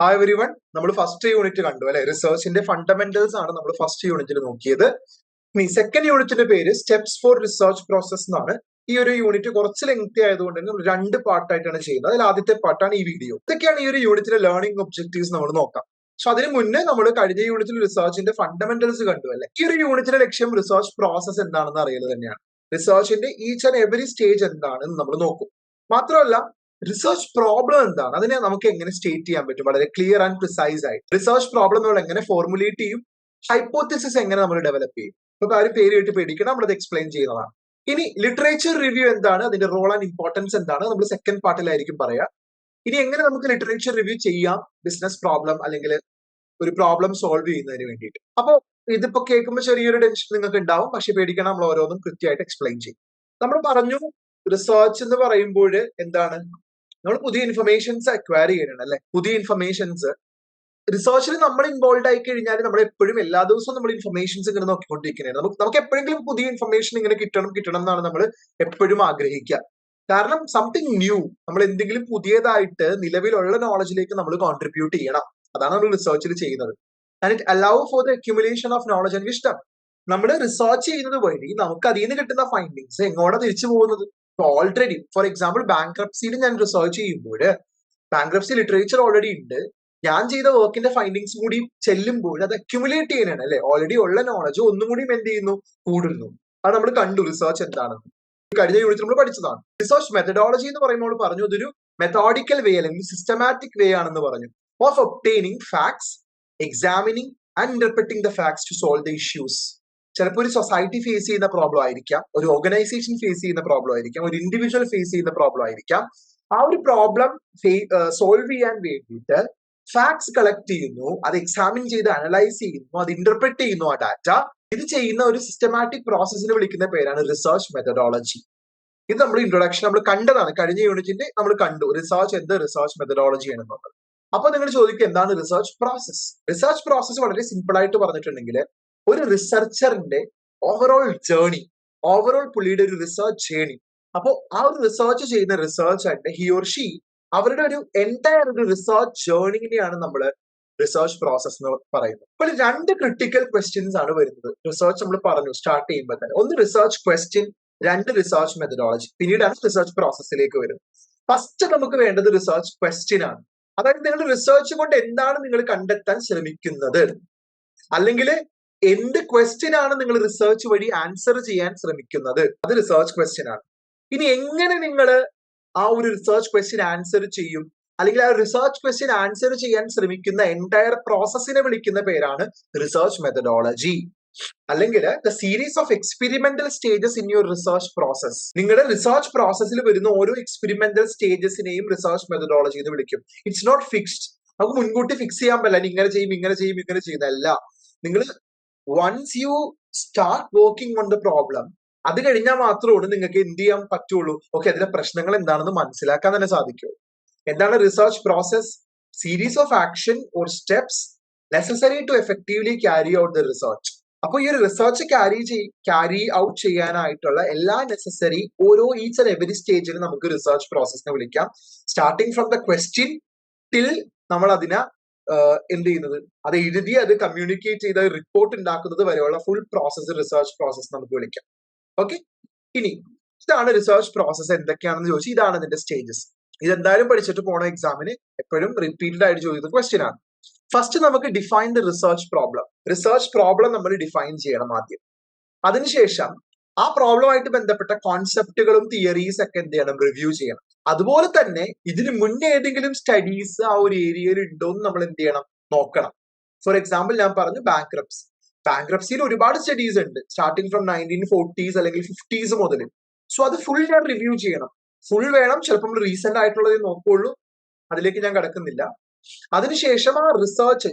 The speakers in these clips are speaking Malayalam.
ഹായ് എവരി വൺ നമ്മൾ ഫസ്റ്റ് യൂണിറ്റ് കണ്ടു അല്ലെ? റിസർച്ചിന്റെ ഫണ്ടമെന്റൽസ് ആണ് നമ്മൾ ഫസ്റ്റ് യൂണിറ്റിൽ നോക്കിയത്. ഇനി സെക്കൻഡ് യൂണിറ്റിന്റെ പേര് സ്റ്റെപ്സ് ഫോർ റിസർച്ച് പ്രോസസ് എന്നാണ്. ഈ ഒരു യൂണിറ്റ് കുറച്ച് ലെങ്തി ആയതുകൊണ്ട് തന്നെ നമ്മൾ രണ്ട് പാർട്ടായിട്ടാണ് ചെയ്യുന്നത്. അതിൽ ആദ്യത്തെ പാർട്ടാണ് ഈ വീഡിയോ ഇതൊക്കെയാണ് ഈ ഒരു യൂണിറ്റിലെ ലേണിംഗ് ഒബ്ജക്റ്റീവ്സ് നമ്മൾ നോക്കാം. സോ അതിന് മുന്നേ നമ്മൾ കഴിഞ്ഞ യൂണിറ്റിൽ റിസർച്ചിന്റെ ഫണ്ടമെന്റൽസ് കണ്ടു അല്ലെ? ഈ ഒരു യൂണിറ്റിലെ ലക്ഷ്യം റിസർച്ച് പ്രോസസ് എന്താണെന്ന് അറിയുന്നത് തന്നെയാണ്. റിസർച്ചിന്റെ ഈച്ച് ആൻഡ് എവറി സ്റ്റേജ് എന്താണെന്ന് നമ്മൾ നോക്കും. മാത്രമല്ല റിസർച്ച് പ്രോബ്ലം എന്താണ്? അതിനെ നമുക്ക് എങ്ങനെ സ്റ്റേറ്റ് ചെയ്യാൻ പറ്റും? വളരെ ക്ലിയർ ആൻഡ് പ്രിസൈസ് ആയിട്ട്. റിസർച്ച് പ്രോബ്ലം നമ്മൾ എങ്ങനെ ഫോർമുലേറ്റ് ചെയ്യും? ഹൈപ്പോത്തിസിസ് എങ്ങനെ നമ്മൾ ഡെവലപ്പ് ചെയ്യും? ഇപ്പൊ ആരും പേര് കേട്ട് പേടിക്കണം നമ്മളത് എക്സ്പ്ലെയിൻ ചെയ്യുന്നതാണ്. ഇനി ലിറ്ററേച്ചർ റിവ്യൂ എന്താണ്? അതിന്റെ റോൾ ആൻഡ് ഇമ്പോർട്ടൻസ് എന്താണ്? നമ്മൾ സെക്കൻഡ് പാർട്ടിലായിരിക്കും പറയാ. ഇനി എങ്ങനെ നമുക്ക് ലിറ്ററേച്ചർ റിവ്യൂ ചെയ്യാം? ബിസിനസ് പ്രോബ്ലം അല്ലെങ്കിൽ ഒരു പ്രോബ്ലം സോൾവ് ചെയ്യുന്നതിന് വേണ്ടിയിട്ട്. അപ്പൊ ഇതിപ്പോ കേൾക്കുമ്പോൾ ചെറിയൊരു ടെൻഷൻ നിങ്ങൾക്ക് ഉണ്ടാവും പക്ഷെ പേടിക്കണം നമ്മൾ ഓരോന്നും കൃത്യമായിട്ട് എക്സ്പ്ലെയിൻ ചെയ്യും. നമ്മൾ പറഞ്ഞു റിസർച്ച് എന്ന് പറയുമ്പോൾ എന്താണ്? നമ്മൾ പുതിയ ഇൻഫർമേഷൻസ് അക്വയർ ചെയ്യണം അല്ലെ? പുതിയ ഇൻഫർമേഷൻസ് റിസർച്ചിൽ നമ്മൾ ഇൻവോൾവ് ആയി കഴിഞ്ഞാൽ നമ്മൾ എപ്പോഴും എല്ലാ ദിവസവും നമ്മൾ ഇൻഫർമേഷൻസ് ഇങ്ങനെ നോക്കിക്കൊണ്ടിരിക്കുന്നത് നമുക്ക് നമുക്ക് എപ്പോഴെങ്കിലും പുതിയ ഇൻഫർമേഷൻ ഇങ്ങനെ കിട്ടണം കിട്ടണം എന്നാണ് നമ്മൾ എപ്പോഴും ആഗ്രഹിക്കുക. കാരണം സംതിങ് ന്യൂ നമ്മൾ എന്തെങ്കിലും പുതിയതായിട്ട് നിലവിലുള്ള നോളജിലേക്ക് നമ്മൾ കോൺട്രിബ്യൂട്ട് ചെയ്യണം. അതാണ് നമ്മൾ റിസർച്ചിൽ ചെയ്യുന്നത്. And it allow for the accumulation of knowledge and wisdom നമ്മൾ റിസർച്ച് ചെയ്യുന്നത് വഴി നമുക്ക് അതിൽ നിന്ന് കിട്ടുന്ന ഫൈൻഡിങ്സ് എങ്ങോട്ടാ തിരിച്ചു പോകുന്നത്? ഓൾറെഡി ഫോർ എക്സാമ്പിൾ ബാങ്ക്രപ്സിയിൽ ഞാൻ റിസർച്ച് ചെയ്യുമ്പോൾ ബാങ്ക്രപ്സി ലിറ്ററേച്ചർ ഓൾറെഡി ഉണ്ട്. ഞാൻ ചെയ്ത വർക്കിന്റെ ഫൈൻഡിങ്സ് കൂടി ചെല്ലുമ്പോൾ അത് അക്യുമുലേറ്റ് ചെയ്യാനാണ് അല്ലെ? ഓൾറെഡി ഉള്ള നോളജ് ഒന്നും കൂടി എന്ത് ചെയ്യുന്നു? കൂടുന്നു. അത് നമ്മൾ കണ്ടു റിസർച്ച് എന്താണെന്ന് കഴിഞ്ഞ യൂണിറ്റ് നമ്മൾ പഠിച്ചതാണ്. റിസർച്ച് മെത്തഡോളജി എന്ന് പറയുമ്പോൾ പറഞ്ഞു അതൊരു മെത്തോഡിക്കൽ വേ അല്ലെങ്കിൽ സിസ്റ്റമാറ്റിക് വേ ആണെന്ന് പറഞ്ഞു. Of obtaining facts examining and interpreting the facts to solve the issues ചിലപ്പോൾ ഒരു സൊസൈറ്റി ഫേസ് ചെയ്യുന്ന പ്രോബ്ലം ആയിരിക്കാം ഒരു ഓർഗനൈസേഷൻ ഫേസ് ചെയ്യുന്ന പ്രോബ്ലം ആയിരിക്കാം ഒരു ഇൻഡിവിജ്വൽ ഫേസ് ചെയ്യുന്ന പ്രോബ്ലം ആയിരിക്കാം. ആ ഒരു പ്രോബ്ലം സോൾവ് ചെയ്യാൻ വേണ്ടിയിട്ട് ഫാക്ട്സ് കളക്ട് ചെയ്യുന്നു അത് എക്സാമിൻ ചെയ്ത് അനലൈസ് ചെയ്യുന്നു അത് ഇന്റർപ്രറ്റ് ചെയ്യുന്നു ആ ഡാറ്റ ഇത് ചെയ്യുന്ന ഒരു സിസ്റ്റമാറ്റിക് പ്രോസസ്സിന് വിളിക്കുന്ന പേരാണ് റിസർച്ച് മെത്തഡോളജി ഇത് നമ്മൾ ഇൻട്രൊഡക്ഷൻ നമ്മൾ കണ്ടതാണ്. കഴിഞ്ഞ യൂണിറ്റിന്റെ നമ്മൾ കണ്ടു. റിസർച്ച് എന്ത്? റിസർച്ച് മെത്തഡോളജി ആണെന്നുള്ളത്. അപ്പൊ നിങ്ങൾ ചോദിക്കുക എന്താണ് റിസർച്ച് പ്രോസസ് റിസർച്ച് പ്രോസസ് വളരെ സിമ്പിൾ ആയിട്ട് പറഞ്ഞിട്ടുണ്ടെങ്കിൽ ഒരു റിസർച്ചറിന്റെ ഓവറോൾ ജേണി ഓവറോൾ പുള്ളിയുടെ ഒരു റിസർച്ച് ജേണി അപ്പോൾ ആ ഒരു റിസർച്ച് ചെയ്യുന്ന റിസർച്ച് ആയിട്ട് ഹി ഓർ ഷീ അവരുടെ ഒരു എന്റയർ ഒരു റിസർച്ച് ജേണിനെയാണ് നമ്മൾ റിസർച്ച് പ്രോസസ് എന്ന് പറയുന്നത്. അപ്പോൾ രണ്ട് ക്രിട്ടിക്കൽ ക്വസ്റ്റ്യൻസ് ആണ് വരുന്നത്. റിസർച്ച് നമ്മൾ പറഞ്ഞു സ്റ്റാർട്ട് ചെയ്യുമ്പോൾ തന്നെ. ഒന്ന് റിസർച്ച് ക്വസ്റ്റ്യൻ രണ്ട് റിസർച്ച് മെത്തഡോളജി പിന്നീടാണ് റിസർച്ച് പ്രോസസ്സിലേക്ക് വരുന്നത്. ഫസ്റ്റ് നമുക്ക് വേണ്ടത് റിസർച്ച് ക്വസ്റ്റ്യൻ ആണ്. അതായത് നിങ്ങൾ റിസർച്ച് കൊണ്ട് എന്താണ് നിങ്ങൾ കണ്ടെത്താൻ ശ്രമിക്കുന്നത്? അല്ലെങ്കിൽ എന്ത് ക്വസ്റ്റ്യൻ ആണ് നിങ്ങൾ റിസർച്ച് വഴി ആൻസർ ചെയ്യാൻ ശ്രമിക്കുന്നത്? അത് റിസർച്ച് ക്വസ്റ്റ്യൻ ആണ്. ഇനി എങ്ങനെ നിങ്ങൾ ആ ഒരു റിസർച്ച് ക്വസ്റ്റ്യൻ ആൻസർ ചെയ്യും? അല്ലെങ്കിൽ ആ റിസർച്ച് ക്വസ്റ്റ്യൻ ആൻസർ ചെയ്യാൻ ശ്രമിക്കുന്ന എന്റയർ പ്രോസസ്സിനെ വിളിക്കുന്ന പേരാണ് റിസർച്ച് മെത്തഡോളജി അല്ലെങ്കിൽ the series of experimental stages in your research process നിങ്ങളുടെ റിസർച്ച് പ്രോസസ്സിൽ വരുന്ന ഓരോ എക്സ്പെരിമെന്റൽ സ്റ്റേജസിനെയും റിസർച്ച് മെത്തഡോളജി എന്ന് വിളിക്കും. ഇറ്റ്സ് നോട്ട് ഫിക്സ്ഡ് നമുക്ക് മുൻകൂട്ടി ഫിക്സ് ചെയ്യാൻ പറ്റില്ല. ഇങ്ങനെ ചെയ്യും ഇങ്ങനെ ചെയ്യും ഇങ്ങനെ ചെയ്യുന്നതല്ല നിങ്ങൾ once you start working on the problem അത് കഴിഞ്ഞാൽ മാത്രമാണ് നിങ്ങൾക്ക് എന്ത് ചെയ്യാൻ പറ്റുള്ളൂ. ഓക്കെ അതിലെ പ്രശ്നങ്ങൾ എന്താണെന്ന് മനസ്സിലാക്കാൻ തന്നെ സാധിക്കുള്ളൂ എന്താണ് research process series of action or steps necessary to effectively carry out the research അപ്പൊ ഈ ഒരു റിസർച്ച് ക്യാരി ചെയ് ക്യാരി ഔട്ട് ചെയ്യാനായിട്ടുള്ള എല്ലാ നെസസറി ഓരോ ഈച്ച് ആൻഡ് എവറി സ്റ്റേജിൽ നമുക്ക് റിസർച്ച് പ്രോസസ്സിനെ വിളിക്കാം. Starting from the question till നമ്മൾ അതിനെ എന്ത് ചെയ്യുന്നത്? അത് എഴുതി അത് കമ്മ്യൂണിക്കേറ്റ് ചെയ്ത് റിപ്പോർട്ട് ഉണ്ടാക്കുന്നത് വരെയുള്ള ഫുൾ പ്രോസസ് റിസർച്ച് പ്രോസസ് നമുക്ക് വിളിക്കാം. ഓക്കെ ഇനി ഇതാണ് റിസർച്ച് പ്രോസസ്സ് എന്തൊക്കെയാണെന്ന് ചോദിച്ചാൽ ഇതാണ് ഇതിന്റെ സ്റ്റേജസ് ഇതെന്തായാലും പഠിച്ചിട്ട് പോണ എക്സാമിന് എപ്പോഴും റിപ്പീറ്റഡ് ആയിട്ട് ചോദിക്കുന്ന ക്വസ്റ്റ്യൻ ആണ്. ഫസ്റ്റ് നമുക്ക് define the research problem research problem നമ്മൾ ഡിഫൈൻ ചെയ്യണം ആദ്യം. അതിനുശേഷം ആ പ്രോബ്ലമായിട്ട് ബന്ധപ്പെട്ട കോൺസെപ്റ്റുകളും തിയറീസ് ഒക്കെ എന്ത് ചെയ്യണം? റിവ്യൂ ചെയ്യണം. അതുപോലെ തന്നെ ഇതിന് മുന്നേ ഏതെങ്കിലും സ്റ്റഡീസ് ആ ഒരു ഏരിയയിൽ ഉണ്ടോ എന്ന് നമ്മൾ എന്ത് ചെയ്യണം? നോക്കണം. ഫോർ എക്സാമ്പിൾ ഞാൻ പറഞ്ഞു ബാങ്ക്രപ്സി ബാങ്ക്രപ്സിയിൽ ഒരുപാട് സ്റ്റഡീസ് ഉണ്ട്. സ്റ്റാർട്ടിങ് ഫ്രം നയന്റീൻ ഫോർട്ടീസ് അല്ലെങ്കിൽ ഫിഫ്റ്റീസ് മുതൽ സോ അത് ഫുൾ ഞാൻ റിവ്യൂ ചെയ്യണം. ഫുൾ വേണം. ചിലപ്പോൾ നമ്മൾ റീസെന്റ് ആയിട്ടുള്ളതേ നോക്കുള്ളൂ. അതിലേക്ക് ഞാൻ കിടക്കുന്നില്ല. അതിനുശേഷം ആ റിസർച്ച്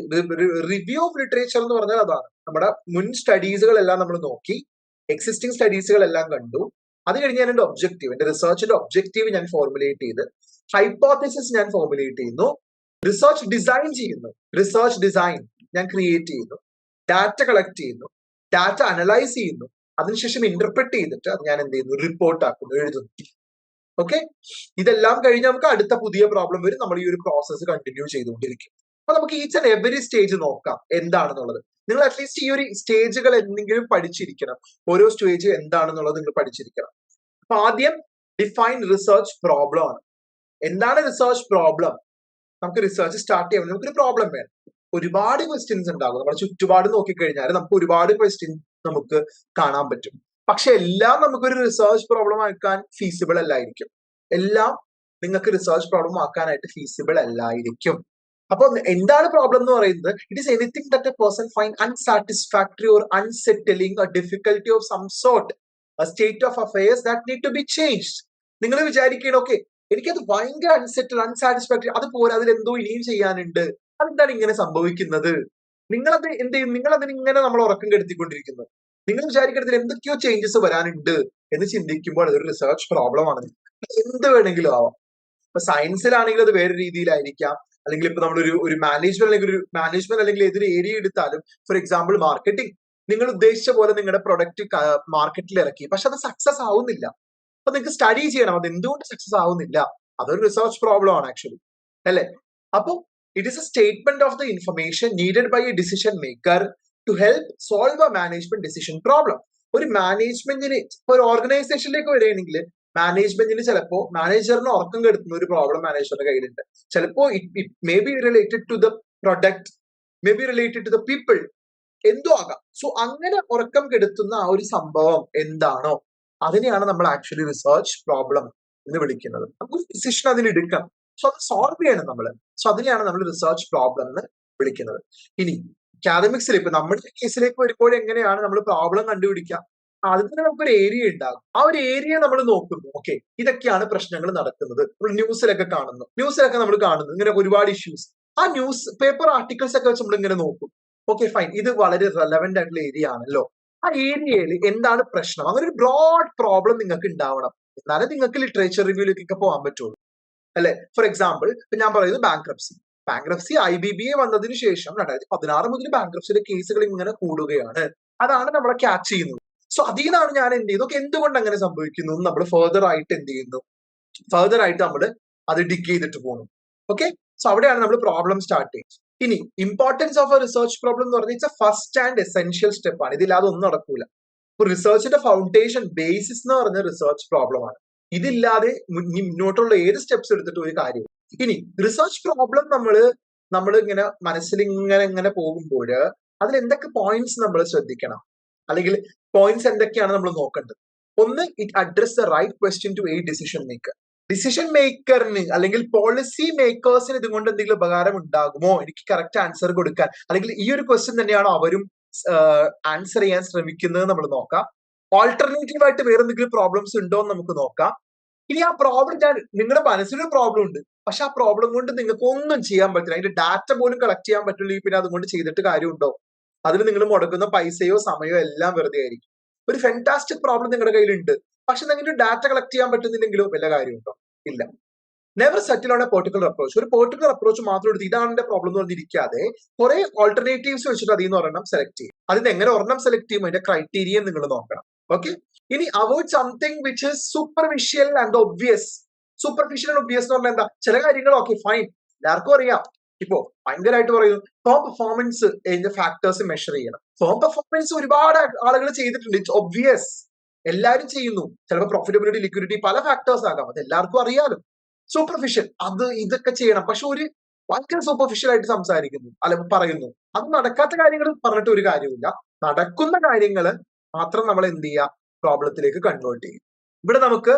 റിവ്യൂ ഓഫ് ലിറ്ററേച്ചർ എന്ന് പറഞ്ഞാൽ അതാണ്. നമ്മുടെ മുൻ സ്റ്റഡീസുകളെല്ലാം നമ്മൾ നോക്കി എക്സിസ്റ്റിംഗ് സ്റ്റഡീസുകളെല്ലാം കണ്ടു. അത് കഴിഞ്ഞ് ഞാൻ എന്റെ ഒബ്ജക്റ്റീവ് എന്റെ റിസർച്ചിന്റെ ഒബ്ജക്റ്റീവ് ഞാൻ ഫോർമുലേറ്റ് ചെയ്ത് ഹൈപ്പോത്തിസിസ് ഞാൻ ഫോർമുലേറ്റ് ചെയ്യുന്നു. റിസർച്ച് ഡിസൈൻ ചെയ്യുന്നു. റിസർച്ച് ഡിസൈൻ ഞാൻ ക്രിയേറ്റ് ചെയ്യുന്നു. ഡാറ്റ കളക്ട് ചെയ്യുന്നു. ഡാറ്റ അനലൈസ് ചെയ്യുന്നു. അതിനുശേഷം ഇന്റർപ്രറ്റ് ചെയ്തിട്ട് അത് ഞാൻ എന്ത് ചെയ്യുന്നു? റിപ്പോർട്ട് ആക്കുന്നു എഴുതുന്നു. ഓക്കെ ഇതെല്ലാം കഴിഞ്ഞ് നമുക്ക് അടുത്ത പുതിയ പ്രോബ്ലം വരും. നമ്മൾ ഈ ഒരു പ്രോസസ്സ് കണ്ടിന്യൂ ചെയ്തുകൊണ്ടിരിക്കും. അപ്പൊ നമുക്ക് ഈച്ച് ആൻഡ് എവറി സ്റ്റേജ് നോക്കാം. എന്താണെന്നുള്ളത്. നിങ്ങൾ അറ്റ്ലീസ്റ്റ് ഈ ഒരു സ്റ്റേജുകൾ എന്തെങ്കിലും പഠിച്ചിരിക്കണം. ഓരോ സ്റ്റേജ് എന്താണെന്നുള്ളത് നിങ്ങൾ പഠിച്ചിരിക്കണം. അപ്പൊ ആദ്യം ഡിഫൈൻ റിസർച്ച് പ്രോബ്ലം ആണ്. എന്താണ് റിസർച്ച് പ്രോബ്ലം നമുക്ക് റിസർച്ച് സ്റ്റാർട്ട് ചെയ്യാൻ നമുക്കൊരു പ്രോബ്ലം വേണം. ഒരുപാട് ക്വസ്റ്റ്യൻസ് ഉണ്ടാകും. നമ്മുടെ ചുറ്റുപാട് നോക്കിക്കഴിഞ്ഞാൽ നമുക്ക് ഒരുപാട് ക്വസ്റ്റ്യൻ നമുക്ക് കാണാൻ പറ്റും. പക്ഷെ എല്ലാം നമുക്കൊരു റിസർച്ച് പ്രോബ്ലം ആക്കാൻ ഫീസിബിൾ അല്ലായിരിക്കും. എല്ലാം നിങ്ങൾക്ക് റിസർച്ച് പ്രോബ്ലം ആക്കാനായിട്ട് ഫീസിബിൾ അല്ലായിരിക്കും. അപ്പൊ എന്താണ് പ്രോബ്ലം എന്ന് പറയുന്നത്? It is anything that a person find unsatisfactory or unsettling difficulty of some sort state of affairs that need to be change നിങ്ങൾ വിചാരിക്കണം ഓക്കെ എനിക്കത് ഭയങ്കര അൺസെറ്റിൽ അൺസാറ്റിസ്ഫാക്ടറി അത് പോരാ അതിൽ എന്തോ ഇനിയും ചെയ്യാനുണ്ട്. അതെന്താണ് ഇങ്ങനെ സംഭവിക്കുന്നത്? നിങ്ങളത് എന്ത് ചെയ്യും? നിങ്ങൾ അതിന് ഇങ്ങനെ നമ്മൾ ഉറക്കം കെടുത്തിക്കൊണ്ടിരിക്കുന്നത് നിങ്ങൾ വിചാരിക്കുന്നതിൽ എന്തൊക്കെയോ ചേഞ്ചസ് വരാനുണ്ട് എന്ന് ചിന്തിക്കുമ്പോൾ അതൊരു റിസർച്ച് പ്രോബ്ലം ആണ്. എന്ത് വേണമെങ്കിലും ആവാം. ഇപ്പൊ സയൻസിലാണെങ്കിൽ അത് വേറെ രീതിയിലായിരിക്കാം. അല്ലെങ്കിൽ ഇപ്പൊ നമ്മളൊരു ഒരു മാനേജ്മെന്റ് അല്ലെങ്കിൽ ഒരു മാനേജ്മെന്റ് അല്ലെങ്കിൽ ഏതൊരു ഏരിയ എടുത്താലും ഫോർ എക്സാമ്പിൾ മാർക്കറ്റിംഗ് നിങ്ങൾ ഉദ്ദേശിച്ച പോലെ നിങ്ങളുടെ പ്രൊഡക്റ്റ് മാർക്കറ്റിൽ ഇറക്കി. പക്ഷെ അത് സക്സസ് ആവുന്നില്ല. അപ്പൊ നിങ്ങൾക്ക് സ്റ്റഡി ചെയ്യണം. അത് എന്തുകൊണ്ട് സക്സസ് ആവുന്നില്ല? അതൊരു റിസർച്ച് പ്രോബ്ലം ആണ് ആക്ച്വലി അല്ലെ? അപ്പൊ it is a statement of the information needed by a decision maker to help solve a management decision problem ഒരു മാനേജ്മെന്റിന് ഒരു ഓർഗനൈസേഷനിലേക്ക് വരികയാണെങ്കിൽ മാനേജ്മെന്റിന് ചിലപ്പോ മാനേജറിന് ഉറക്കം കെടുത്തുന്ന ഒരു പ്രോബ്ലം മാനേജറിന്റെ കയ്യിലുണ്ട്. ചിലപ്പോ it may be related to the product may be related to the people എന്തോ ആകാം. സോ അങ്ങനെ ഉറക്കം കെടുത്തുന്ന ആ ഒരു സംഭവം എന്താണോ അതിനെയാണ് നമ്മൾ ആക്ച്വലി റിസർച്ച് പ്രോബ്ലം എന്ന് വിളിക്കുന്നത്. നമുക്ക് ഡിസിഷൻ അതിൽ എടുക്കാം സോ അത് സോൾവ് ചെയ്യണം നമ്മൾ സോ അതിനെയാണ് നമ്മൾ റിസർച്ച് പ്രോബ്ലം എന്ന് വിളിക്കുന്നത്. ഇനി അക്കാദമിക്സിൽ ഇപ്പൊ നമ്മുടെ കേസിലേക്ക് വരുമ്പോൾ എങ്ങനെയാണ് നമ്മൾ പ്രോബ്ലം കണ്ടുപിടിക്കുക? ആദ്യം തന്നെ നമുക്കൊരു ഏരിയ ഉണ്ടാകും. ആ ഒരു ഏരിയ നമ്മൾ നോക്കുന്നു ഓക്കെ ഇതൊക്കെയാണ് പ്രശ്നങ്ങൾ നടക്കുന്നത്. നമ്മൾ ന്യൂസിലൊക്കെ കാണുന്നു. ന്യൂസിലൊക്കെ നമ്മൾ കാണുന്നു. ഇങ്ങനെ ഒരുപാട് ഇഷ്യൂസ് ആ ന്യൂസ് പേപ്പർ ആർട്ടിക്കിൾസ് ഒക്കെ വെച്ച് നമ്മൾ ഇങ്ങനെ നോക്കും. ഓക്കെ ഫൈൻ ഇത് വളരെ റെലവെന്റ് ആയിട്ടുള്ള ഏരിയ ആണല്ലോ. ആ ഏരിയയിൽ എന്താണ് പ്രശ്നം? അങ്ങനെ ഒരു ബ്രോഡ് പ്രോബ്ലം നിങ്ങൾക്ക് ഉണ്ടാവണം. എന്നാലേ നിങ്ങൾക്ക് ലിറ്ററേച്ചർ റിവ്യൂലേക്കൊക്കെ പോകാൻ പറ്റുള്ളൂ. അല്ലെ? ഫോർ എക്സാമ്പിൾ ഞാൻ പറയുന്നത് bankruptcy bankruptcy I B B A വന്നതിന് ശേഷം രണ്ടായിരത്തി പതിനാറ് മുതൽ ബാങ്ക്രപ്സിയുടെ കേസുകൾ ഇങ്ങനെ കൂടുകയാണ്. അതാണ് നമ്മളെ ക്യാച്ച് ചെയ്യുന്നത്. സോ അതിൽ നിന്നാണ് ഞാൻ എന്ത് ചെയ്യുന്നത് എന്തുകൊണ്ട് അങ്ങനെ സംഭവിക്കുന്നു? നമ്മൾ ഫെർദർ ആയിട്ട് എന്ത് ചെയ്യുന്നു? ഫെർദർ ആയിട്ട് നമ്മൾ അത് ഡിഗ് ചെയ്തിട്ട് പോകുന്നു ഓക്കെ സോ അവിടെയാണ് നമ്മൾ പ്രോബ്ലം സ്റ്റാർട്ട് ചെയ്യുന്നത്. ഇനി importance of a research problem എന്ന് പറഞ്ഞാൽ it's a first and essential step ആണ്. ഇതില്ലാതെ ഒന്നും നടക്കൂല. ഇപ്പൊ റിസർച്ചിന്റെ ഫൗണ്ടേഷൻ ബേസിസ് എന്ന് പറഞ്ഞ റിസർച്ച് പ്രോബ്ലം ആണ്. ഇതില്ലാതെ മുന്നോട്ടുള്ള ഏത് സ്റ്റെപ്സ് എടുത്തിട്ട് ഒരു കാര്യം ഇനി റിസർച്ച് പ്രോബ്ലം നമ്മൾ നമ്മൾ ഇങ്ങനെ മനസ്സിൽ ഇങ്ങനെ ഇങ്ങനെ പോകുമ്പോൾ അതിൽ എന്തൊക്കെ പോയിന്റ്സ് നമ്മൾ ശ്രദ്ധിക്കണം? അല്ലെങ്കിൽ പോയിന്റ്സ് എന്തൊക്കെയാണ് നമ്മൾ നോക്കേണ്ടത്? ഒന്ന് it address the right question to a decision maker decision മേക്കറിന് അല്ലെങ്കിൽ പോളിസി മേക്കേഴ്സിന് ഇതുകൊണ്ട് എന്തെങ്കിലും ഉപകാരം ഉണ്ടാകുമോ? എനിക്ക് കറക്റ്റ് ആൻസർ കൊടുക്കാൻ. അല്ലെങ്കിൽ ഈ ഒരു ക്വസ്റ്റ്യൻ തന്നെയാണോ അവരും ആൻസർ ചെയ്യാൻ ശ്രമിക്കുന്നത് നമ്മൾ നോക്കാം. ഓൾട്ടർനേറ്റീവ് ആയിട്ട് വേറെ എന്തെങ്കിലും പ്രോബ്ലംസ് ഉണ്ടോ എന്ന് നമുക്ക് നോക്കാം. ഇനി ആ പ്രോബ്ലം ഞാൻ നിങ്ങളുടെ മനസ്സിലൊരു പ്രോബ്ലം ഉണ്ട്. പക്ഷെ ആ പ്രോബ്ലം കൊണ്ട് നിങ്ങൾക്ക് ഒന്നും ചെയ്യാൻ പറ്റില്ല. അതിന്റെ ഡാറ്റ പോലും കളക്ട് ചെയ്യാൻ പറ്റില്ലെങ്കിൽ പിന്നെ അതുകൊണ്ട് ചെയ്തിട്ട് കാര്യമുണ്ടോ? അതിന് നിങ്ങൾ മുടക്കുന്ന പൈസയോ സമയമോ എല്ലാം വെറുതെ ആയിരിക്കും. ഒരു ഫെന്റാസ്റ്റിക് പ്രോബ്ലം നിങ്ങളുടെ കയ്യിലുണ്ട്. പക്ഷെ നിങ്ങൾക്ക് ഡാറ്റ കളക്ട് ചെയ്യാൻ പറ്റുന്നില്ലെങ്കിലും വല്ല കാര്യമുണ്ടോ? ഇല്ല. Never settle on a particular approach ഒരു പെർട്ടിക്കുലർ അപ്രോച്ച് മാത്രം എടുത്ത് ഇതാണ് എന്റെ പ്രോബ്ലം എന്ന് പറഞ്ഞിരിക്കാതെ കുറെ ഓൾട്ടർനേറ്റീവ്സ് വെച്ചിട്ട് അതിൽ നിന്ന് ഒരെണ്ണം സെലക്ട് ചെയ്യും. അതിന് എങ്ങനെ ഒരെണ്ണം സെലക്ട് ചെയ്യും അതിന്റെ ക്രൈറ്റീരിയ നിങ്ങൾ നോക്കണം. ഓക്കെ ഇനി avoid something which is superficial and obvious superficial and obvious എന്ന് പറഞ്ഞാൽ എന്താ? ചില കാര്യങ്ങൾ ഓക്കെ ഫൈൻ എല്ലാവർക്കും അറിയാം. ഇപ്പോ ഭയങ്കരമായിട്ട് പറയുന്നു ഫേം പെർഫോമൻസ് ഇതിന്റെ ഫാക്ടേഴ്സ് മെഷർ ചെയ്യണം. ഫേം പെർഫോമൻസ് ഒരുപാട് ആളുകൾ ചെയ്തിട്ടുണ്ട്. ഇറ്റ്സ് ഒബ്വിയസ് എല്ലാവരും ചെയ്യുന്നു. ചിലപ്പോൾ പ്രോഫിറ്റബിലിറ്റി ലിക്വിഡിറ്റി പല ഫാക്ടേഴ്സ് ആകാം. അത് എല്ലാവർക്കും അറിയാലോ. സൂപ്പർഫിഷ്യൽ അത് ഇതൊക്കെ ചെയ്യണം. പക്ഷെ ഒരു ഭയങ്കര സൂപ്പർഫിഷ്യൽ ആയിട്ട് സംസാരിക്കുന്നു അല്ല പറയുന്നു. അത് നടക്കാത്ത കാര്യങ്ങൾ പറഞ്ഞിട്ട് ഒരു കാര്യമില്ല നടക്കുന്ന കാര്യങ്ങൾ മാത്രം നമ്മൾ എന്ത് ചെയ്യുക? പ്രോബ്ലത്തിലേക്ക് കൺവേർട്ട് ചെയ്യും. ഇവിടെ നമുക്ക്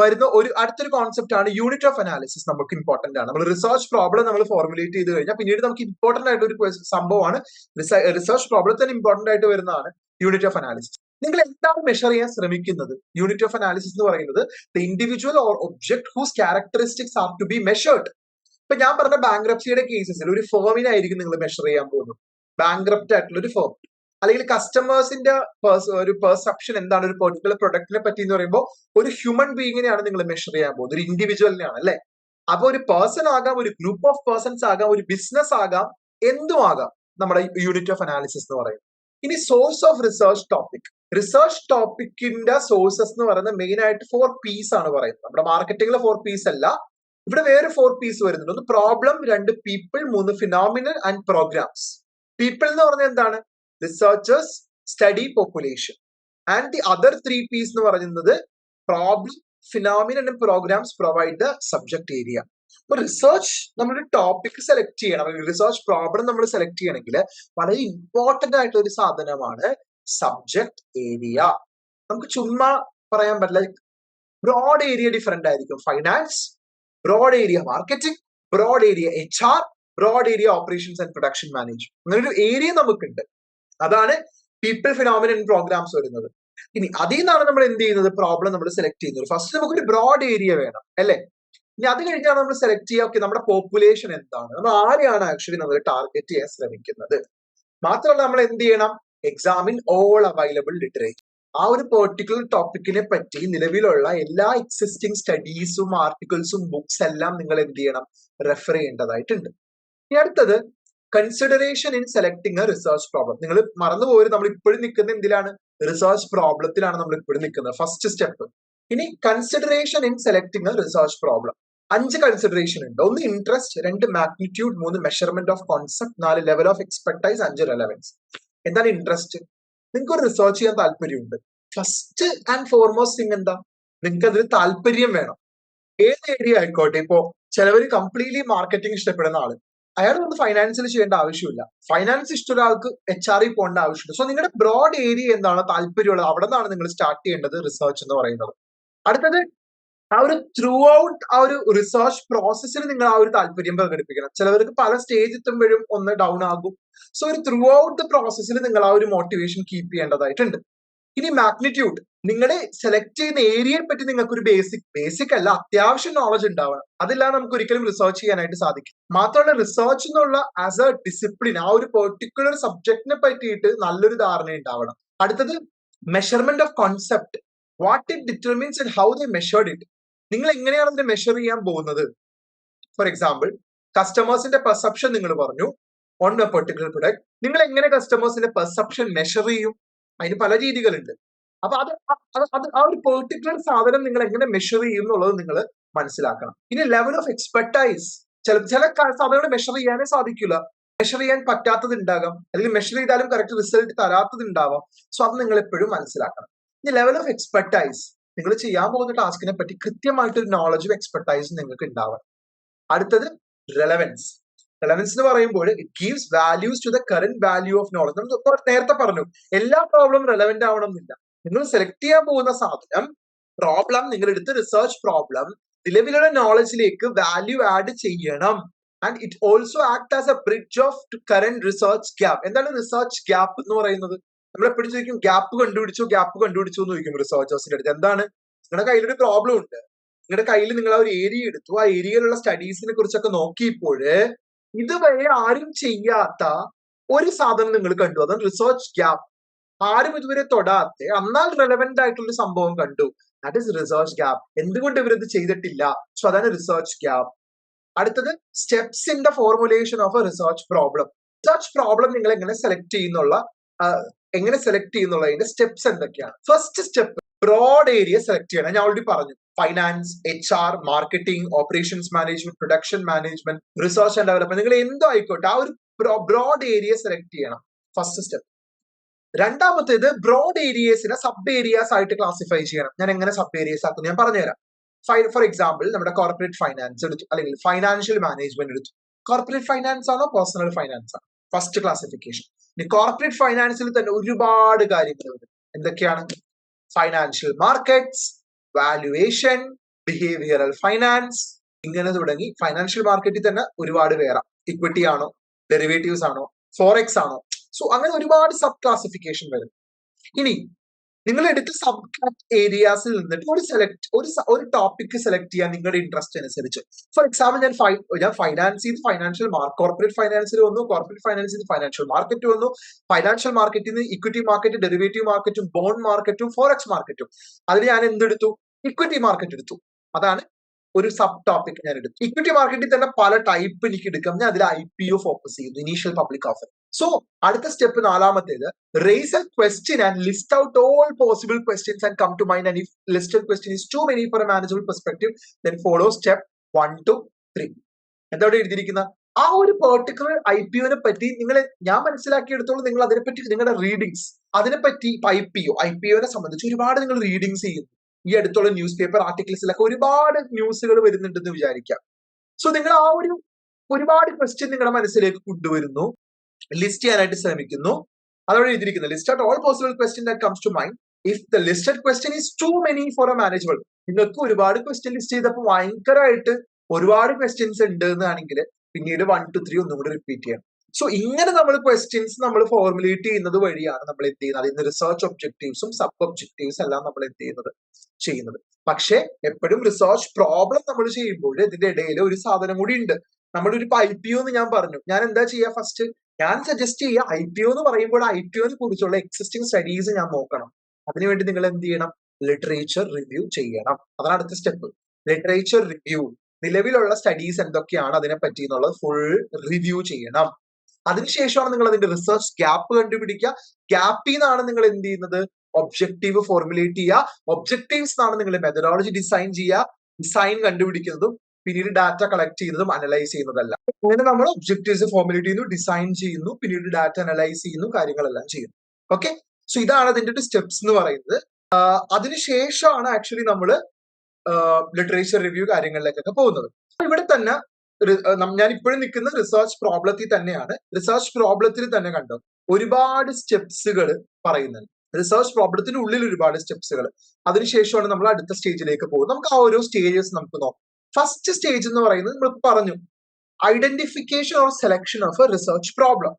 വരുന്ന ഒരു അടുത്തൊരു കോൺസെപ്റ്റ് ആണ് യൂണിറ്റ് ഓഫ് അനാലിസിസ് നമുക്ക് ഇമ്പോർട്ടന്റ് ആണ്. നമ്മൾ റിസർച്ച് പ്രോബ്ലം നമ്മൾ ഫോർമുലേറ്റ് ചെയ്ത് കഴിഞ്ഞാൽ പിന്നീട് നമുക്ക് ഇമ്പോർട്ടന്റ് ആയിട്ട് ഒരു സംഭവമാണ് റിസർച്ച് പ്രോബ്ലം തന്നെ ഇമ്പോർട്ടന്റ് ആയിട്ട് വരുന്നതാണ് യൂണിറ്റ് ഓഫ് അനാലിസിസ് നിങ്ങൾ എന്താണ് മെഷർ ചെയ്യാൻ ശ്രമിക്കുന്നത്? യൂണിറ്റ് ഓഫ് അനാലിസിസ് എന്ന് പറയുന്നത് the individual or object whose characteristics are to be measured ഇപ്പൊ ഞാൻ പറഞ്ഞ ബാങ്ക്രപ്സിയുടെ കേസസിൽ ഒരു ഫേമിനായിരിക്കും നിങ്ങൾ മെഷർ ചെയ്യാൻ പോകുന്നത്. ബാങ്ക്രപ്റ്റ് ആയിട്ടുള്ള ഒരു ഫേം അല്ലെങ്കിൽ കസ്റ്റമേഴ്സിന്റെ ഒരു പെർസെപ്ഷൻ എന്താണ്? ഒരു പെർട്ടിക്കുലർ പ്രൊഡക്റ്റിനെ പറ്റി എന്ന് പറയുമ്പോൾ ഒരു ഹ്യൂമൻ ബീയിങ്ങിനെയാണ് നിങ്ങൾ മെഷർ ചെയ്യാൻ പോകുന്നത്. ഒരു ഇൻഡിവിജ്വലിനെയാണ് അല്ലെ? അപ്പൊ ഒരു പേഴ്സൺ ആകാം ഒരു ഗ്രൂപ്പ് ഓഫ് പേഴ്സൺസ് ആകാം ഒരു ബിസിനസ് ആകാം എന്തും ആകാം നമ്മുടെ യൂണിറ്റ് ഓഫ് അനാലിസിസ് എന്ന് പറയുന്നത്. ഇനി source of research topic research ടോപ്പിക്കിന്റെ sources എന്ന് പറയുന്നത് മെയിൻ ആയിട്ട് ഫോർ പീസ് ആണ് പറയുന്നത്. നമ്മുടെ മാർക്കറ്റിംഗിലെ ഫോർ പീസ് അല്ല. ഇവിടെ വേറെ ഫോർ പീസ് വരുന്നുണ്ട്. ഒന്ന് പ്രോബ്ലം രണ്ട് പീപ്പിൾ മൂന്ന് ഫിനോമിനൽ ആൻഡ് പ്രോഗ്രാംസ് പീപ്പിൾ എന്ന് പറഞ്ഞാൽ എന്താണ്? Researchers study population and the other three P's എന്ന് പറയുന്നത് problem phenomenal and programmes provide the subject area അപ്പൊ റിസർച്ച് നമ്മളൊരു ടോപ്പിക് സെലക്ട് ചെയ്യണം. അല്ലെങ്കിൽ റിസർച്ച് പ്രോബ്ലം നമ്മൾ സെലക്ട് ചെയ്യണമെങ്കിൽ വളരെ ഇമ്പോർട്ടന്റ് ആയിട്ടുള്ള ഒരു സാധനമാണ് സബ്ജക്ട് ഏരിയ നമുക്ക് ചുമ്മാ പറയാൻ പറ്റില്ല. ബ്രോഡ് ഏരിയ ഡിഫറെന്റ് ആയിരിക്കും. Finance broad area marketing broad area H R broad area operations and production management അങ്ങനെ ഒരു ഏരിയ നമുക്കുണ്ട്. അതാണ് പീപ്പിൾ ഫിനോമിനൻ പ്രോഗ്രാംസ് വരുന്നത്. ഇനി അതിൽ നിന്നാണ് നമ്മൾ എന്ത് ചെയ്യുന്നത്? പ്രോബ്ലം നമ്മൾ സെലക്ട് ചെയ്യുന്നത്. ഫസ്റ്റ് നമുക്കൊരു ബ്രോഡ് ഏരിയ വേണം അല്ലെ? ഇനി അത് കഴിഞ്ഞാണ് നമ്മൾ സെലക്ട് ചെയ്യുക ഓക്കെ നമ്മുടെ പോപ്പുലേഷൻ എന്താണ്? നമ്മൾ ആരെയാണ് ആക്ച്വലി നമ്മൾ ടാർഗറ്റ് ചെയ്യാൻ ശ്രമിക്കുന്നത്? മാത്രമല്ല നമ്മൾ എന്ത് ചെയ്യണം? എക്സാമിൻ ഓൾ അവൈലബിൾ ലിറ്ററേച്ചർ ആ ഒരു പെർട്ടിക്കുലർ ടോപ്പിക്കിനെ പറ്റി നിലവിലുള്ള എല്ലാ എക്സിസ്റ്റിംഗ് സ്റ്റഡീസും ആർട്ടിക്കിൾസും ബുക്സ് എല്ലാം നിങ്ങൾ എന്ത് ചെയ്യണം? റെഫർ ചെയ്യേണ്ടതായിട്ടുണ്ട്. ഇനി അടുത്തത് consideration in selecting a research problem നിങ്ങൾ മറന്നുപോയി നമ്മൾ ഇപ്പോഴും നിൽക്കുന്ന എന്തിലാണ്? റിസർച്ച് പ്രോബ്ലത്തിലാണ് നമ്മൾ ഇപ്പോഴും നിൽക്കുന്നത്. ഫസ്റ്റ് സ്റ്റെപ്പ് ഇനി consideration in selecting a research problem അഞ്ച് കൺസിഡറേഷൻ ഉണ്ട്. ഒന്ന് ഇൻട്രസ്റ്റ് രണ്ട് മാഗ്നിറ്റ്യൂഡ് മൂന്ന് മെഷർമെന്റ് ഓഫ് കോൺസെപ്റ്റ് നാല് ലെവൽ ഓഫ് എക്സ്പെർട്ടൈസ് അഞ്ച് റെലവൻസ് എന്താണ് ഇൻട്രസ്റ്റ് നിങ്ങൾക്ക് ഒരു റിസർച്ച് ചെയ്യാൻ താല്പര്യമുണ്ട്. ഫസ്റ്റ് ആൻഡ് ഫോർമോസ്റ്റ് തിങ് എന്താ? നിങ്ങൾക്ക് അതിൽ താല്പര്യം വേണം. ഏത് ഏരിയ ആയിക്കോട്ടെ? ഇപ്പോ ചിലവർ കംപ്ലീറ്റ്ലി മാർക്കറ്റിംഗ് ഇഷ്ടപ്പെടുന്ന ആൾ. അയാൾ നമ്മൾ ഫൈനാൻസിൽ ചെയ്യേണ്ട ആവശ്യമില്ല. ഫൈനാൻസ് ഇഷ്ടമുള്ള ആൾക്ക് എച്ച് ആർ പോകേണ്ട ആവശ്യമില്ല. സോ നിങ്ങളുടെ ബ്രോഡ് ഏരിയ എന്താണ് താല്പര്യമുള്ളത്? അവിടെ നിന്നാണ് നിങ്ങൾ സ്റ്റാർട്ട് ചെയ്യേണ്ടത് റിസർച്ച് എന്ന് പറയുന്നത്. അടുത്തത് ആ ഒരു ത്രൂ ഔട്ട് ആ ഒരു റിസർച്ച് പ്രോസസ്സിൽ നിങ്ങൾ ആ ഒരു താല്പര്യം പ്രകടിപ്പിക്കണം. ചിലവർക്ക് പല സ്റ്റേജ് എത്തുമ്പോഴും ഒന്ന് ഡൗൺ ആകും. സോ ഒരു ത്രൂ ഔട്ട് ദ പ്രോസസ്സിൽ നിങ്ങൾ ആ ഒരു മോട്ടിവേഷൻ കീപ്പ് ചെയ്യേണ്ടതായിട്ടുണ്ട്. ഇനി മാഗ്നിറ്റ്യൂഡ് നിങ്ങളുടെ സെലക്ട് ചെയ്യുന്ന ഏരിയയെ പറ്റി നിങ്ങൾക്ക് ഒരു ബേസിക് ബേസിക് അല്ല അത്യാവശ്യം നോളജ് ഉണ്ടാവണം. അതില്ലാതെ നമുക്ക് ഒരിക്കലും റിസർച്ച് ചെയ്യാനായിട്ട് സാധിക്കും. മാത്രമല്ല റിസർച്ച് എന്നുള്ള ആസ് എ ഡിസിപ്ലിൻ ആ ഒരു പെർട്ടിക്കുലർ സബ്ജക്റ്റിനെ പറ്റിയിട്ട് നല്ലൊരു ധാരണ ഉണ്ടാവണം. അടുത്തത് measurement of concept what it determines and how the measured it നിങ്ങൾ എങ്ങനെയാണ് അതിനെ മെഷർ ചെയ്യാൻ പോകുന്നത്? ഫോർ എക്സാമ്പിൾ കസ്റ്റമേഴ്സിന്റെ പെർസെപ്ഷൻ നിങ്ങൾ പറഞ്ഞു ഓൺ എ പെർട്ടിക്കുലർ പ്രൊഡക്റ്റ് നിങ്ങൾ എങ്ങനെ കസ്റ്റമേഴ്സിന്റെ പെർസെപ്ഷൻ മെഷർ ചെയ്യും? അതിന് പല രീതികളുണ്ട്. അപ്പൊ അത് അത് ആ ഒരു പെർട്ടിക്കുലർ സാധനം നിങ്ങൾ എങ്ങനെ മെഷർ ചെയ്യും എന്നുള്ളത് നിങ്ങൾ മനസ്സിലാക്കണം. ഇനി ലെവൽ ഓഫ് എക്സ്പെർട്ടൈസ് ചില ചില സാധനങ്ങൾ മെഷർ ചെയ്യാനേ സാധിക്കില്ല. മെഷർ ചെയ്യാൻ പറ്റാത്തത് ഉണ്ടാകാം. അല്ലെങ്കിൽ മെഷർ ചെയ്താലും കറക്റ്റ് റിസൾട്ട് തരാത്തത് ഉണ്ടാവാം. സോ അത് നിങ്ങൾ എപ്പോഴും മനസ്സിലാക്കണം. ഇനി ലെവൽ ഓഫ് എക്സ്പെർട്ടൈസ് നിങ്ങൾ ചെയ്യാൻ പോകുന്ന ടാസ്കിനെ പറ്റി കൃത്യമായിട്ടൊരു നോളജും എക്സ്പെർട്ടൈസും നിങ്ങൾക്ക് ഉണ്ടാവണം. അടുത്തത് റെലവൻസ് റെലവൻസ് എന്ന് പറയുമ്പോൾ it gives values to the current value of knowledge നമ്മൾ നേരത്തെ പറഞ്ഞു എല്ലാ പ്രോബ്ലം റെലവെന്റ് ആവണം എന്നില്ല നിങ്ങൾ സെലക്ട് ചെയ്യാൻ പോകുന്ന സാധനം പ്രോബ്ലം നിങ്ങൾ എടുത്ത റിസർച്ച് പ്രോബ്ലം നിലവിലുള്ള നോളജിലേക്ക് വാല്യൂ ആഡ് ചെയ്യണം. And it also act as a bridge of to current research gap എന്താണ് റിസർച്ച് ഗ്യാപ്പ് എന്ന് പറയുന്നത്? നമ്മൾ എപ്പോഴും ചോദിക്കും ഗ്യാപ്പ് കണ്ടുപിടിച്ചു ഗ്യാപ്പ് കണ്ടുപിടിച്ചു എന്ന് ചോദിക്കും റിസർച്ചേഴ്സിന്റെ അടുത്ത്. എന്താണ്? നിങ്ങളുടെ കയ്യിലൊരു പ്രോബ്ലം ഉണ്ട്. നിങ്ങളുടെ കയ്യിൽ നിങ്ങൾ ആ ഒരു ഏരിയ എടുത്തു. ആ ഏരിയയിലുള്ള സ്റ്റഡീസിനെ കുറിച്ചൊക്കെ നോക്കിയപ്പോൾ ഇതുവരെ ആരും ചെയ്യാത്ത ഒരു സാധനം നിങ്ങൾ കണ്ടു. അതാണ് റിസർച്ച് ഗ്യാപ്പ് ആരും ഇതുവരെ തൊടാത്ത എന്നാൽ റെലവെന്റ് ആയിട്ടുള്ള സംഭവം കണ്ടു. ദാറ്റ് ഇസ് റിസർച്ച് ഗ്യാപ്പ് എന്തുകൊണ്ട് ഇവരിത് ചെയ്തിട്ടില്ല? സോ അതാണ് റിസർച്ച് ഗ്യാപ്പ് അടുത്തത് steps in the formulation of a research problem research problem നിങ്ങൾ എങ്ങനെ സെലക്ട് ചെയ്യുന്നുള്ള എങ്ങനെ സെലക്ട് ചെയ്യുന്നുള്ളതിന്റെ സ്റ്റെപ്സ് എന്തൊക്കെയാണ്? First step broad area select ചെയ്യണം. ഞാൻ ഓൾറെഡി പറഞ്ഞു. Finance H R marketing operations management production management research and development നിങ്ങൾ എന്തോ ആയിക്കോട്ടെ ആ ഒരു ബ്രോഡ് ഏരിയ സെലക്ട് ചെയ്യണം. ഫസ്റ്റ് സ്റ്റെപ്പ് രണ്ടാമത്തേത് ബ്രോഡ് ഏരിയസിനെ സബ് ഏരിയാസ് ആയിട്ട് ക്ലാസിഫൈ ചെയ്യണം. ഞാൻ എങ്ങനെ സബ് ഏരിയസ് ആക്കുന്നു ഞാൻ പറഞ്ഞുതരാം. ഫോർ എക്സാമ്പിൾ നമ്മുടെ കോർപ്പറേറ്റ് ഫൈനാൻസ് എടുത്തു. അല്ലെങ്കിൽ ഫൈനാൻഷ്യൽ മാനേജ്മെന്റ് എടുത്തു. കോർപ്പറേറ്റ് ഫൈനാൻസ് ആണോ പേഴ്സണൽ ഫൈനാൻസ് ആണോ? ഫസ്റ്റ് ക്ലാസിഫിക്കേഷൻ ഇനി കോർപ്പറേറ്റ് ഫൈനാൻസിൽ തന്നെ ഒരുപാട് കാര്യങ്ങൾ വരും. എന്തൊക്കെയാണ്? Financial markets valuation behavioural finance ഇങ്ങനെ തുടങ്ങി ഫൈനാൻഷ്യൽ മാർക്കറ്റിൽ തന്നെ ഒരുപാട് വേറെ ഇക്വിറ്റി ആണോ ഡെറിവേറ്റീവ്സ് ആണോ ഫോറെക്സ് ആണോ. സോ അങ്ങനെ ഒരുപാട് സബ് ക്ലാസിഫിക്കേഷൻ വരും. ഇനി നിങ്ങൾ എടുത്ത സബ് ഏരിയാസിൽ നിന്നിട്ട് ഒരു സെലക്ട് ഒരു ഒരു ടോപ്പിക് സെലക്ട് ചെയ്യാൻ നിങ്ങളുടെ ഇൻട്രസ്റ്റ് അനുസരിച്ച്. ഫോർ എക്സാമ്പിൾ ഞാൻ ഞാൻ ഫൈനാൻസ് ചെയ്ത് ഫൈനാൻഷ്യൽ കോർപ്പറേറ്റ് ഫൈനാൻസിൽ വന്നു കോർപ്പറേറ്റ് ഫൈനാൻസ് ചെയ്ത് ഫൈനാൻഷ്യൽ മാർക്കറ്റ് വന്നു. ഫൈനാൻഷ്യൽ മാർക്കറ്റിൽ നിന്ന് ഇക്വിറ്റി മാർക്കറ്റ് ഡെറിവേറ്റീവ് മാർക്കറ്റും ബോണ്ട് മാർക്കറ്റും ഫോറക്സ് മാർക്കറ്റും അതിൽ ഞാൻ എന്തെടുത്തു? ഇക്വിറ്റി മാർക്കറ്റ് എടുത്തു. അതാണ് ഒരു സബ് ടോപ്പിക് ഞാൻ എടുത്തു. ഇക്വിറ്റി മാർക്കറ്റിൽ തന്നെ പല ടൈപ്പ് എനിക്ക് എടുക്കാം. ഞാൻ അതിൽ ഐ പി ഒ ഫോക്കസ് ചെയ്യുന്നു ഇനീഷ്യൽ പബ്ലിക് ഓഫർ സോ അടുത്ത സ്റ്റെപ്പ് നാലാമത്തേത് raise a question and list out all possible questions and come to mind and if listed question is too many for a manageable perspective then follow step one two three എന്താണ് എഴുതിയിരിക്കുന്ന? ആ ഒരു പെർട്ടിക്കുലർ ഐ പി ഒനെ പറ്റി നിങ്ങൾ ഞാൻ മനസ്സിലാക്കിയെടുത്തോളം നിങ്ങൾ അതിനെപ്പറ്റി നിങ്ങളുടെ റീഡിങ്സ് അതിനെപ്പറ്റി I P O I P one സംബന്ധിച്ച് ഒരുപാട് നിങ്ങൾ റീഡിങ്സ് ചെയ്യുന്നു. ഈ അടുത്തുള്ള ന്യൂസ് പേപ്പർ ആർട്ടിക്കിൾസിലൊക്കെ ഒരുപാട് ന്യൂസുകൾ വരുന്നുണ്ടെന്ന് വിചാരിക്കാം. സോ നിങ്ങൾ ആ ഒരു ഒരുപാട് ക്വസ്റ്റ്യൻ നിങ്ങളുടെ മനസ്സിലേക്ക് കൊണ്ടുവരുന്നു. ലിസ്റ്റ് ചെയ്യാനായിട്ട് ശ്രമിക്കുന്നു. അതവിടെ എഴുതിയിരിക്കുന്നത് list at all possible question that comes to mind if the listed question is too many for a manageable നിങ്ങൾക്ക് ഒരുപാട് ക്വസ്റ്റ്യൻ ലിസ്റ്റ് ചെയ്തപ്പോൾ ഭയങ്കരമായിട്ട് ഒരുപാട് ക്വസ്റ്റ്യൻസ് ഉണ്ട് എന്നാണെങ്കിൽ പിന്നീട് വൺ ടു ത്രീ ഒന്നും കൂടി റിപ്പീറ്റ് ചെയ്യാം സോ ഇങ്ങനെ നമ്മൾ ക്വസ്റ്റ്യൻസ് നമ്മൾ ഫോർമുലേറ്റ് ചെയ്യുന്നത് വഴിയാണ് നമ്മൾ എന്ത് ചെയ്യുന്നത്? അതിന് റിസർച്ച് ഒബ്ജക്റ്റീവ്സും സബ് ഒബ്ജക്റ്റീവ്സ് എല്ലാം നമ്മൾ എന്ത് ചെയ്യുന്നത്? ചെയ്യുന്നത്. പക്ഷേ എപ്പോഴും റിസർച്ച് പ്രോബ്ലം നമ്മൾ ചെയ്യുമ്പോൾ ഇതിന്റെ ഇടയിൽ ഒരു സാധനം കൂടി ഉണ്ട്. നമ്മുടെ ഒരു ഐ പി ഒ എന്ന് ഞാൻ പറഞ്ഞു. ഞാൻ എന്താ ചെയ്യുക ഫസ്റ്റ് ഞാൻ സജസ്റ്റ് ചെയ്യുക ഐ പി ഒ എന്ന് പറയുമ്പോൾ ഐ പി ഒനെ കുറിച്ചുള്ള എക്സിസ്റ്റിംഗ് സ്റ്റഡീസ് ഞാൻ നോക്കണം. അതിനുവേണ്ടി നിങ്ങൾ എന്ത് ചെയ്യണം? ലിറ്ററേച്ചർ റിവ്യൂ ചെയ്യണം. അതാണ് അടുത്ത സ്റ്റെപ്പ് ലിറ്ററേച്ചർ റിവ്യൂ നിലവിലുള്ള സ്റ്റഡീസ് എന്തൊക്കെയാണ് അതിനെ പറ്റി എന്നുള്ളത് ഫുൾ റിവ്യൂ ചെയ്യണം. അതിനുശേഷമാണ് നിങ്ങൾ അതിന്റെ റിസർച്ച് ഗ്യാപ്പ് കണ്ടുപിടിക്കുക. ഗ്യാപ്പിൽ നിന്നാണ് നിങ്ങൾ എന്ത് ചെയ്യുന്നത്? ഒബ്ജക്റ്റീവ് ഫോർമുലേറ്റ് ചെയ്യുക. ഒബ്ജക്റ്റീവ്സ് എന്നാണ് നിങ്ങൾ മെത്തഡോളജി ഡിസൈൻ ചെയ്യുക. ഡിസൈൻ കണ്ടുപിടിക്കുന്നതും പിന്നീട് ഡാറ്റ കളക്ട് ചെയ്യുന്നതും അനലൈസ് ചെയ്യുന്നതല്ല അങ്ങനെ നമ്മൾ ഒബ്ജക്റ്റീവ്സ് ഫോർമുലേറ്റ് ചെയ്യുന്നു ഡിസൈൻ ചെയ്യുന്നു പിന്നീട് ഡാറ്റ അനലൈസ് ചെയ്യുന്നു കാര്യങ്ങളെല്ലാം ചെയ്യുന്നു. ഓക്കെ സോ ഇതാണ് അതിന്റെ ഒരു സ്റ്റെപ്സ് എന്ന് പറയുന്നത്. അതിനുശേഷമാണ് ആക്ച്വലി നമ്മൾ ലിറ്ററേച്ചർ റിവ്യൂ കാര്യങ്ങളിലേക്കൊക്കെ പോകുന്നത്. ഇവിടെ തന്നെ ഞാൻ ഇപ്പോഴും നിൽക്കുന്ന റിസർച്ച് പ്രോബ്ലത്തിൽ തന്നെയാണ്. റിസർച്ച് പ്രോബ്ലത്തിൽ തന്നെ കണ്ടോ? ഒരുപാട് സ്റ്റെപ്സുകൾ പറയുന്നുണ്ട്. റിസർച്ച് പ്രോബ്ലത്തിന്റെ ഉള്ളിൽ ഒരുപാട് സ്റ്റെപ്സുകൾ അതിനുശേഷമാണ് നമ്മൾ അടുത്ത സ്റ്റേജിലേക്ക് പോകുന്നത്. നമുക്ക് ആ ഓരോ സ്റ്റേജസ് നമുക്ക് നോക്കാം. ഫസ്റ്റ് സ്റ്റേജ് എന്ന് പറയുന്നത് നമ്മൾ പറഞ്ഞു. Identification or selection of a research problem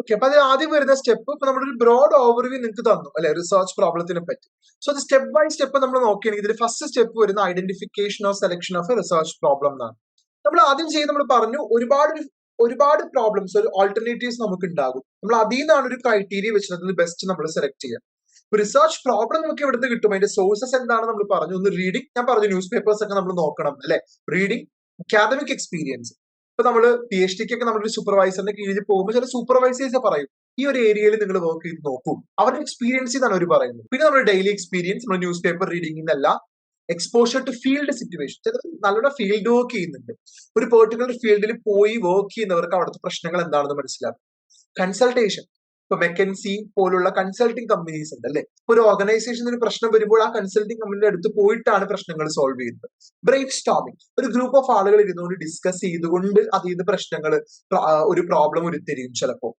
okay അപ്പൊ അതിൽ ആദ്യം വരുന്ന സ്റ്റെപ്പ് ഇപ്പൊ നമ്മുടെ ഒരു ബ്രോഡ് ഓവർവ്യൂ നിങ്ങൾക്ക് തന്നു അല്ലെ? റിസർച്ച് പ്രോബ്ലത്തിനെ പറ്റി. സോ അത് സ്റ്റെപ്പ് ബൈ സ്റ്റെപ്പ് നമ്മൾ നോക്കുകയാണെങ്കിൽ ഇതിൽ ഫസ്റ്റ് സ്റ്റെപ്പ് വരുന്ന identification of selection of a research problem എന്നാണ്. നമ്മൾ ആദ്യം ചെയ്ത് നമ്മൾ പറഞ്ഞു ഒരുപാട് ഒരുപാട് പ്രോബ്ലംസ് ഒരു ഓൾട്ടർനേറ്റീവ്സ് നമുക്ക് ഉണ്ടാകും നമ്മൾ അതിൽ നിന്നാണ് ഒരു ക്രൈറ്റീരിയ വെച്ചിട്ട് ബെസ്റ്റ് നമ്മൾ സെലക്ട് ചെയ്യുക. റിസർച്ച് പ്രോബ്ലം നമുക്ക് എവിടുന്ന് കിട്ടും. അതിന്റെ സോഴ്സസ് എന്താണ് നമ്മൾ പറഞ്ഞു. ഒന്ന് റീഡിങ് ഞാൻ പറഞ്ഞു ന്യൂസ് പേപ്പേഴ്സ് ഒക്കെ നമ്മൾ നോക്കണം അല്ലെ? റീഡിങ് അക്കാദമിക് എക്സ്പീരിയൻസ് ഇപ്പൊ നമ്മൾ പി എച്ച് ഡിക്കൊക്കെ നമ്മളൊരു സൂപ്പർവൈസറിന്റെ കീഴിൽ പോകുമ്പോൾ ചില സൂപ്പർവൈസേഴ്സ് പറയും ഈ ഒരു ഏരിയയിൽ നിങ്ങൾ വർക്ക് ചെയ്ത് നോക്കും. അവരുടെ എക്സ്പീരിയൻസ് എന്നാണ് അവർ പറയുന്നത്. പിന്നെ നമ്മുടെ ഡെയിലി എക്സ്പീരിയൻസ് നമ്മൾ ന്യൂസ് പേപ്പർ റീഡിംഗ് എന്നല്ല എക്സ്പോഷർ ടു ഫീൽഡ് സിറ്റുവേഷൻ ചിലർ നല്ലോണം ഫീൽഡ് വർക്ക് ചെയ്യുന്നുണ്ട്. ഒരു പെർട്ടിക്കുലർ ഫീൽഡിൽ പോയി വർക്ക് ചെയ്യുന്നവർക്ക് അവിടുത്തെ പ്രശ്നങ്ങൾ എന്താണെന്ന് മനസ്സിലാക്കും. കൺസൾട്ടേഷൻ ഇപ്പൊ മെക്കൻസി പോലുള്ള കൺസൾട്ടിങ് കമ്പനീസ് ഉണ്ട് അല്ലെ? ഒരു ഓർഗനൈസേഷന് പ്രശ്നം വരുമ്പോൾ ആ കൺസൾട്ടിങ് കമ്പനിയുടെ അടുത്ത് പോയിട്ടാണ് പ്രശ്നങ്ങൾ സോൾവ് ചെയ്യുന്നത്. ബ്രെയിൻ സ്റ്റോമിങ് ഒരു ഗ്രൂപ്പ് ഓഫ് ആളുകൾ ഇരുന്നുകൊണ്ട് ഡിസ്കസ് ചെയ്തുകൊണ്ട് അതിൽ നിന്ന് പ്രശ്നങ്ങൾ ഒരു പ്രോബ്ലം ഉരുത്തിരിയും ചിലപ്പോൾ.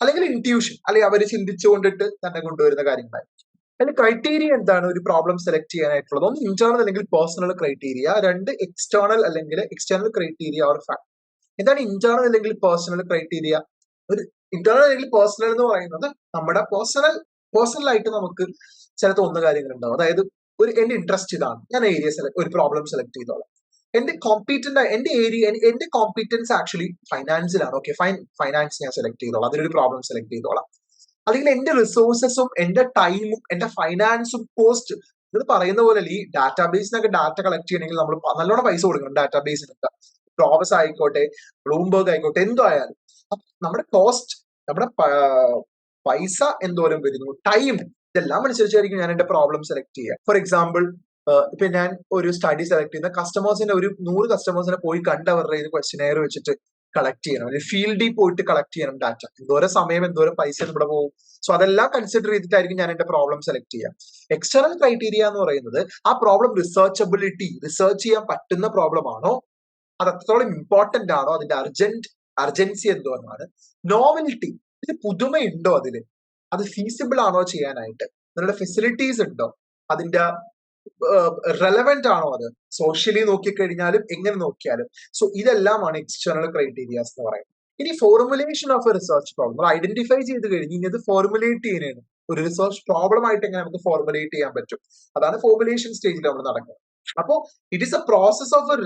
അല്ലെങ്കിൽ ഇൻട്യൂഷൻ അല്ലെങ്കിൽ അവർ ചിന്തിച്ചുകൊണ്ടിട്ട് തന്നെ കൊണ്ടുവരുന്ന കാര്യങ്ങളായിരിക്കും. അതിൽ ക്രൈറ്റീരിയ എന്താണ് ഒരു പ്രോബ്ലം സെലക്ട് ചെയ്യാനായിട്ടുള്ളത്? ഒന്ന് ഇന്റേണൽ അല്ലെങ്കിൽ പേഴ്സണൽ ക്രൈറ്റീരിയ രണ്ട് എക്സ്റ്റേണൽ അല്ലെങ്കിൽ എക്സ്റ്റേണൽ ക്രൈറ്റീരിയ ഓർ ഫാക്ട് എന്താണ് ഇന്റേണൽ അല്ലെങ്കിൽ പേഴ്സണൽ ക്രൈറ്റീരിയ ഒരു ഇന്റേണൽ അല്ലെങ്കിൽ പേഴ്സണൽ എന്ന് പറയുന്നത് നമ്മുടെ പേഴ്സണൽ പേഴ്സണൽ ആയിട്ട് നമുക്ക് ചില തോന്നുന്ന കാര്യങ്ങൾ ഉണ്ടാവും. അതായത് ഒരു എന്റെ ഇൻട്രസ്റ്റ് ഇതാണ്. ഞാൻ ഏരിയ സെലക്ട് ഒരു പ്രോബ്ലം സെലക്ട് ചെയ്തോളാം. എന്റെ കോമ്പീറ്റന്റ് എന്റെ ഏരിയ എന്റെ കോമ്പീറ്റൻസ് ആക്ച്വലി ഫൈനാൻസിലാണ് ഓക്കെ ഫൈൻ ഫൈനാൻസ് ഞാൻ സെലക്ട് ചെയ്തോളാം. അതിലൊരു പ്രോബ്ലം സെലക്ട് ചെയ്തോളാം. അല്ലെങ്കിൽ എന്റെ റിസോഴ്സസും എന്റെ ടൈമും എന്റെ ഫൈനാൻസും കോസ്റ്റ് ഇത് പറയുന്ന പോലെ ഈ ഡാറ്റാബേസിനൊക്കെ ഡാറ്റ കളക്ട് ചെയ്യണമെങ്കിൽ നമ്മൾ നല്ലോണം പൈസ കൊടുക്കണം ഡാറ്റാബേസിനൊക്കെ പ്രോബസ് ആയിക്കോട്ടെ ബ്ലൂംബർഗ് ആയിക്കോട്ടെ എന്തോ ആയാലും. നമ്മുടെ കോസ്റ്റ് നമ്മുടെ പൈസ എന്തോരം വരുന്നു ടൈം ഇതെല്ലാം അനുസരിച്ചായിരിക്കും ഞാൻ എന്റെ പ്രോബ്ലം സെലക്ട് ചെയ്യുക. ഫോർ എക്സാമ്പിൾ ഇപ്പൊ ഞാൻ ഒരു സ്റ്റഡി സെലക്ട് ചെയ്യുന്ന കസ്റ്റമേഴ്സിന്റെ ഒരു നൂറ് കസ്റ്റമേഴ്സിനെ പോയി കണ്ട് അവരുടെ ഇത് ക്വസ്റ്റനെയർ വെച്ചിട്ട് കളക്ട് ചെയ്യണം. അല്ലെങ്കിൽ ഫീൽഡിൽ പോയിട്ട് കളക്ട് ചെയ്യണം ഡാറ്റ എന്തോരം സമയം എന്തോരം പൈസ ഇവിടെ പോകും. സോ അതെല്ലാം കൺസിഡർ ചെയ്തിട്ടായിരിക്കും ഞാൻ എന്റെ പ്രോബ്ലം സെലക്ട് ചെയ്യാം എക്സ്റ്റേണൽ ക്രൈറ്റീരിയ എന്ന് പറയുന്നത് ആ പ്രോബ്ലം റിസർച്ചബിലിറ്റി റിസർച്ച് ചെയ്യാൻ പറ്റുന്ന പ്രോബ്ലം ആണോ? അത് അത്രത്തോളം ഇമ്പോർട്ടന്റ് ആണോ? അതിന്റെ അർജന്റ് അർജൻസി എന്തോ എന്നാണ് നോവലിറ്റി ഇതിന് പുതുമയുണ്ടോ അതിൽ അത് ഫീസിബിൾ ആണോ ചെയ്യാനായിട്ട്? നിങ്ങളുടെ ഫെസിലിറ്റീസ് ഉണ്ടോ? അതിന്റെ റെലവെന്റ് ആണോ അത്? സോഷ്യലി നോക്കിക്കഴിഞ്ഞാലും എങ്ങനെ നോക്കിയാലും. സോ ഇതെല്ലാമാണ് എക്സ്റ്റേണൽ ക്രൈറ്റീരിയാസ് എന്ന് പറയുന്നത്. ഇനി formulation of a research problem identify ചെയ്ത് കഴിഞ്ഞ് ഇനി അത് ഫോർമുലേറ്റ് ചെയ്യുന്നതാണ്. ഒരു റിസർച്ച് പ്രോബ്ലം ആയിട്ട് എങ്ങനെ നമുക്ക് ഫോർമുലേറ്റ് ചെയ്യാൻ പറ്റും? അതാണ് ഫോർമുലേഷൻ സ്റ്റേജിൽ നമ്മൾ നടക്കുന്നത്. അപ്പോ it is a process of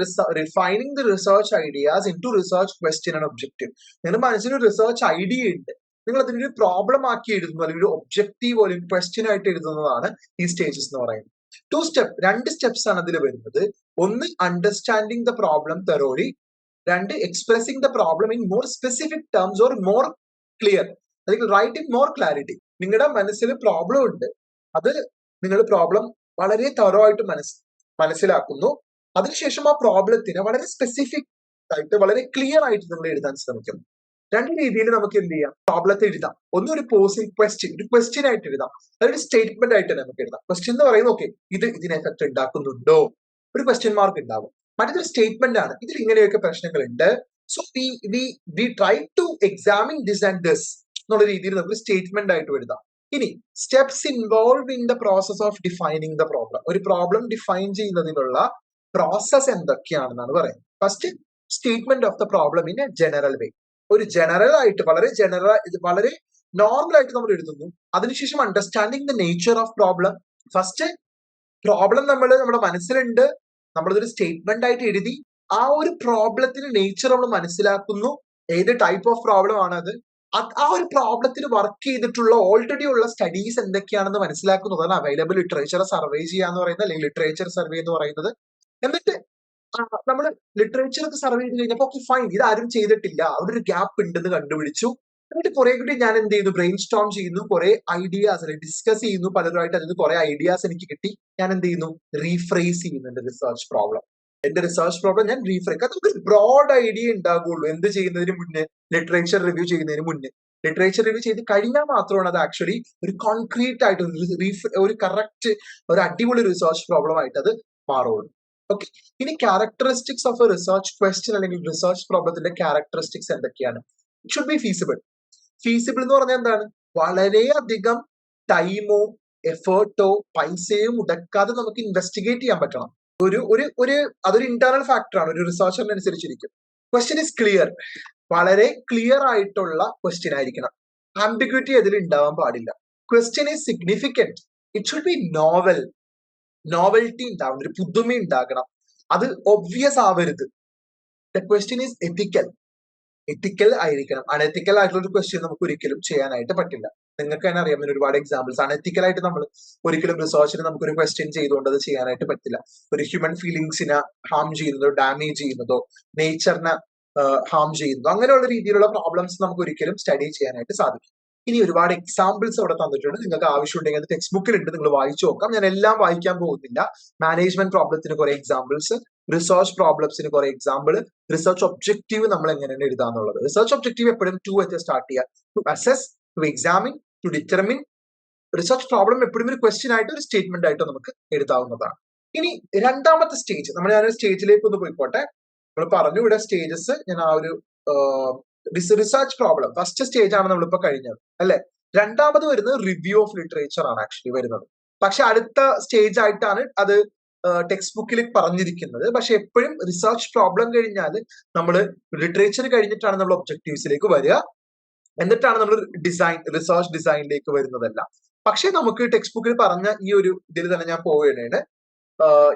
refining the research ideas into research question and objective നിങ്ങളുടെ മനസ്സിന് റിസർച്ച് ഐഡിയ ഉണ്ട്. നിങ്ങൾ അതിനൊരു പ്രോബ്ലം ആക്കി എഴുതുന്നു അല്ലെങ്കിൽ ഒരു ഒബ്ജക്റ്റീവ് അല്ലെങ്കിൽ ക്വസ്റ്റ്യൻ ആയിട്ട് എഴുതുന്നതാണ് ഈ സ്റ്റേജസ് എന്ന് പറയുന്നത്. ടു സ്റ്റെപ്പ് രണ്ട് സ്റ്റെപ്സ് ആണ് അതിൽ വരുന്നത്. ഒന്ന് അണ്ടർസ്റ്റാൻഡിങ് ദ പ്രോബ്ലം തെറോറി രണ്ട് expressing the problem in more specific terms or more clear അല്ലെങ്കിൽ റൈറ്റ് ഇൻ മോർ ക്ലാരിറ്റി നിങ്ങളുടെ മനസ്സിൽ പ്രോബ്ലം ഉണ്ട്. അത് നിങ്ങൾ പ്രോബ്ലം വളരെ തറോ ആയിട്ട് മനസ് മനസ്സിലാക്കുന്നു. അതിനുശേഷം ആ പ്രോബ്ലത്തിനെ വളരെ സ്പെസിഫിക് ആയിട്ട് വളരെ ക്ലിയർ ആയിട്ട് നിങ്ങൾ എഴുതാൻ ശ്രമിക്കുന്നു. രണ്ട് രീതിയിൽ നമുക്ക് എന്ത് ചെയ്യാം? പ്രോബ്ലത്തെ എഴുതാം. ഒന്ന് ഒരു പോസിംഗ് ക്വസ്റ്റ്യൻ ഒരു ക്വസ്റ്റ്യൻ ആയിട്ട് എഴുതാം. അതൊരു സ്റ്റേറ്റ്മെന്റ് ആയിട്ട് നമുക്ക് എഴുതാം. ക്വസ്റ്റ്യൻ എന്ന് പറയുന്നത് ഓക്കെ ഇത് ഇതിന് എഫക്ട് ഉണ്ടാക്കുന്നുണ്ടോ? ഒരു ക്വസ്റ്റ്യൻ മാർക്ക് ഉണ്ടാവും. മറ്റൊരു സ്റ്റേറ്റ്മെന്റ് ആണ്. ഇതിൽ ഇങ്ങനെയൊക്കെ പ്രശ്നങ്ങളുണ്ട്. So we we we try to examine this and this എന്നുള്ള രീതിയിൽ നമുക്ക് സ്റ്റേറ്റ്മെന്റ് ആയിട്ട് എഴുതാം. ഇനി steps involve in the process of defining the problem ഒരു പ്രോബ്ലം ഡിഫൈൻ ചെയ്യുന്നതിനുള്ള പ്രോസസ് എന്തൊക്കെയാണെന്നാണ് പറയുന്നത്. First statement of the problem in a general way ഒരു ജനറൽ ആയിട്ട് വളരെ ജനറൽ വളരെ നോർമൽ ആയിട്ട് നമ്മൾ എഴുതുന്നു. അതിനുശേഷം understanding the nature of problem first problem നമ്മൾ നമ്മുടെ മനസ്സിലുണ്ട്. നമ്മളതൊരു സ്റ്റേറ്റ്മെന്റ് ആയിട്ട് എഴുതി ആ ഒരു പ്രോബ്ലത്തിന്റെ നേച്ചർ നമ്മൾ മനസ്സിലാക്കുന്നു. ഏത് ടൈപ്പ് ഓഫ് പ്രോബ്ലം ആണ് അത്? ആ ഒരു പ്രോബ്ലത്തിൽ വർക്ക് ചെയ്തിട്ടുള്ള ഓൾറെഡി ഉള്ള സ്റ്റഡീസ് എന്തൊക്കെയാണെന്ന് മനസ്സിലാക്കുന്നതാണ് അവൈലബിൾ ലിറ്ററേച്ചർ സർവേ ചെയ്യാന്ന് പറയുന്നത് അല്ലെങ്കിൽ ലിറ്ററേച്ചർ സർവേ എന്ന് പറയുന്നത്. എന്നിട്ട് നമ്മൾ ലിറ്ററേച്ചർ ഒക്കെ സർവേ ചെയ്ത് കഴിഞ്ഞപ്പോൾ ഓക്കെ ഫൈൻ ഇത് ആരും ചെയ്തിട്ടില്ല. അവിടെ ഒരു ഗ്യാപ്പ് ഉണ്ടെന്ന് കണ്ടുപിടിച്ചു. എന്നിട്ട് കുറെ കൂടി ഞാൻ എന്ത് ചെയ്യുന്നു? ബ്രെയിൻ സ്റ്റോം ചെയ്യുന്നു. കുറെ ഐഡിയാസ് അല്ലെങ്കിൽ ഡിസ്കസ് ചെയ്യുന്നു. പലരുമായിട്ട് അതിന് കുറെ ഐഡിയാസ് എനിക്ക് കിട്ടി. ഞാൻ എന്ത് ചെയ്യുന്നു? റീഫ്രേസ് ചെയ്യുന്നുണ്ട് റിസർച്ച് പ്രോബ്ലം എന്റെ റിസർച്ച് പ്രോബ്ലം ഞാൻ റീഫ്രേസ് നമുക്ക് ഒരു ബ്രോഡ് ഐഡിയ ഉണ്ടാകുള്ളൂ എന്ത് ചെയ്യുന്നതിന് മുന്നേ? ലിറ്ററേച്ചർ റിവ്യൂ ചെയ്യുന്നതിന് മുന്നേ. ലിറ്ററേച്ചർ റിവ്യൂ ചെയ്ത് കഴിഞ്ഞാൽ മാത്രമാണ് അത് ആക്ച്വലി ഒരു കോൺക്രീറ്റ് ആയിട്ട് ഒരു കറക്റ്റ് ഒരു അടിപൊളി റിസർച്ച് പ്രോബ്ലം ആയിട്ട് അത് മാറുള്ളൂ. ഓക്കെ ഇനി characteristics of a research question അല്ലെങ്കിൽ റിസർച്ച് പ്രോബ്ലത്തിന്റെ ക്യാരക്ടറിസ്റ്റിക്സ് എന്തൊക്കെയാണ്? It should be feasible feasible എന്ന് പറഞ്ഞാൽ എന്താണ്? വളരെയധികം ടൈമോ എഫേർട്ടോ പൈസയോ മുടക്കാതെ നമുക്ക് ഇൻവെസ്റ്റിഗേറ്റ് ചെയ്യാൻ പറ്റണം. ഒരു ഒരു ഒരു അതൊരു ഇന്റേണൽ ഫാക്ടറാണ് ഒരു റിസർച്ചറിന് അനുസരിച്ചിരിക്കും. ക്വസ്റ്റ്യൻ ഇസ് ക്ലിയർ വളരെ ക്ലിയർ ആയിട്ടുള്ള ക്വസ്റ്റ്യൻ ആയിരിക്കണം. ആംബിഗ്യൂറ്റി അതിൽ ഉണ്ടാവാൻ പാടില്ല. Question is significant it should be novel novelty ഉണ്ടാവണം ഒരു പുതുമ ഉണ്ടാകണം. അത് ഒബ്വിയസ് ആവരുത്. The question is ethical ethical ആയിരിക്കണം. അണെത്തിക്കൽ ആയിട്ടുള്ള ഒരു ക്വസ്റ്റ്യൻ നമുക്ക് ഒരിക്കലും ചെയ്യാനായിട്ട് പറ്റില്ല. നിങ്ങൾക്ക് തന്നെ അറിയാം ഒരുപാട് എക്സാമ്പിൾസ് അണെത്തിക്കൽ ആയിട്ട് നമ്മൾ ഒരിക്കലും റിസർച്ചിന് നമുക്ക് ഒരു ക്വസ്റ്റ്യൻ ചെയ്തുകൊണ്ട് അത് ചെയ്യാനായിട്ട് പറ്റില്ല. ഒരു ഹ്യൂമൻ ഫീലിങ്സിനെ ഹാം ചെയ്യുന്നതോ ഡാമേജ് ചെയ്യുന്നതോ നേച്ചറിനെ ഹാം ചെയ്യുന്നതോ അങ്ങനെയുള്ള രീതിയിലുള്ള പ്രോബ്ലംസ് നമുക്ക് ഒരിക്കലും സ്റ്റഡി ചെയ്യാനായിട്ട് സാധിക്കും ഇനി ഒരുപാട് എക്സാമ്പിൾസ് അവിടെ തന്നിട്ടുണ്ട്. നിങ്ങൾക്ക് ആവശ്യമുണ്ടെങ്കിൽ അത് ടെക്സ്റ്റ് ബുക്കിലുണ്ട് നിങ്ങൾ വായിച്ചു നോക്കാം. ഞാൻ എല്ലാം വായിക്കാൻ പോകുന്നില്ല. മാനേജ്മെന്റ് പ്രോബ്ലത്തിന് കുറെ എക്സാമ്പിൾസ് റിസർച്ച് പ്രോബ്ലംസിന് കുറെ എക്സാമ്പിൾ റിസർച്ച് ഒബ്ജക്റ്റീവ് നമ്മൾ എങ്ങനെയാണ് എഴുതാന്നുള്ളത് റിസർച്ച് ഒബ്ജക്റ്റീവ് എപ്പോഴും ടു വെച്ച് സ്റ്റാർട്ട് ചെയ്യുക. To assess to examine to determine research problem എപ്പോഴും ഒരു ക്വസ്റ്റ്യൻ ആയിട്ട് ഒരു സ്റ്റേറ്റ്മെന്റ് ആയിട്ട് നമുക്ക് എഴുതാവുന്നതാണ്. ഇനി രണ്ടാമത്തെ സ്റ്റേജ് നമ്മൾ ഞാൻ സ്റ്റേജിലേക്ക് ഒന്ന് പോയിക്കോട്ടെ. നമ്മൾ പറഞ്ഞു ഇവിടെ സ്റ്റേജസ് ഞാൻ ആ ഒരു റിസർച്ച് പ്രോബ്ലം ഫസ്റ്റ് സ്റ്റേജ് ആണ് നമ്മളിപ്പോ കഴിഞ്ഞത് അല്ലെ? രണ്ടാമത് വരുന്നത് റിവ്യൂ ഓഫ് ലിറ്ററേച്ചർ ആണ് ആക്ച്വലി വരുന്നത്. പക്ഷെ അടുത്ത സ്റ്റേജ് ആയിട്ടാണ് അത് ടെക്സ്റ്റ് ബുക്കിൽ പറഞ്ഞിരിക്കുന്നത്. പക്ഷെ എപ്പോഴും റിസർച്ച് പ്രോബ്ലം കഴിഞ്ഞാൽ നമ്മൾ ലിറ്ററേച്ചർ കഴിഞ്ഞിട്ടാണ് നമ്മൾ ഒബ്ജക്റ്റീവ്സിലേക്ക് വരിക. എന്നിട്ടാണ് നമ്മൾ ഡിസൈൻ റിസർച്ച് ഡിസൈനിലേക്ക് വരുന്നതെല്ലാം. പക്ഷെ നമുക്ക് ടെക്സ്റ്റ് ബുക്കിൽ പറഞ്ഞ ഈ ഒരു ഇതിൽ തന്നെ ഞാൻ പോവുകയാണ്.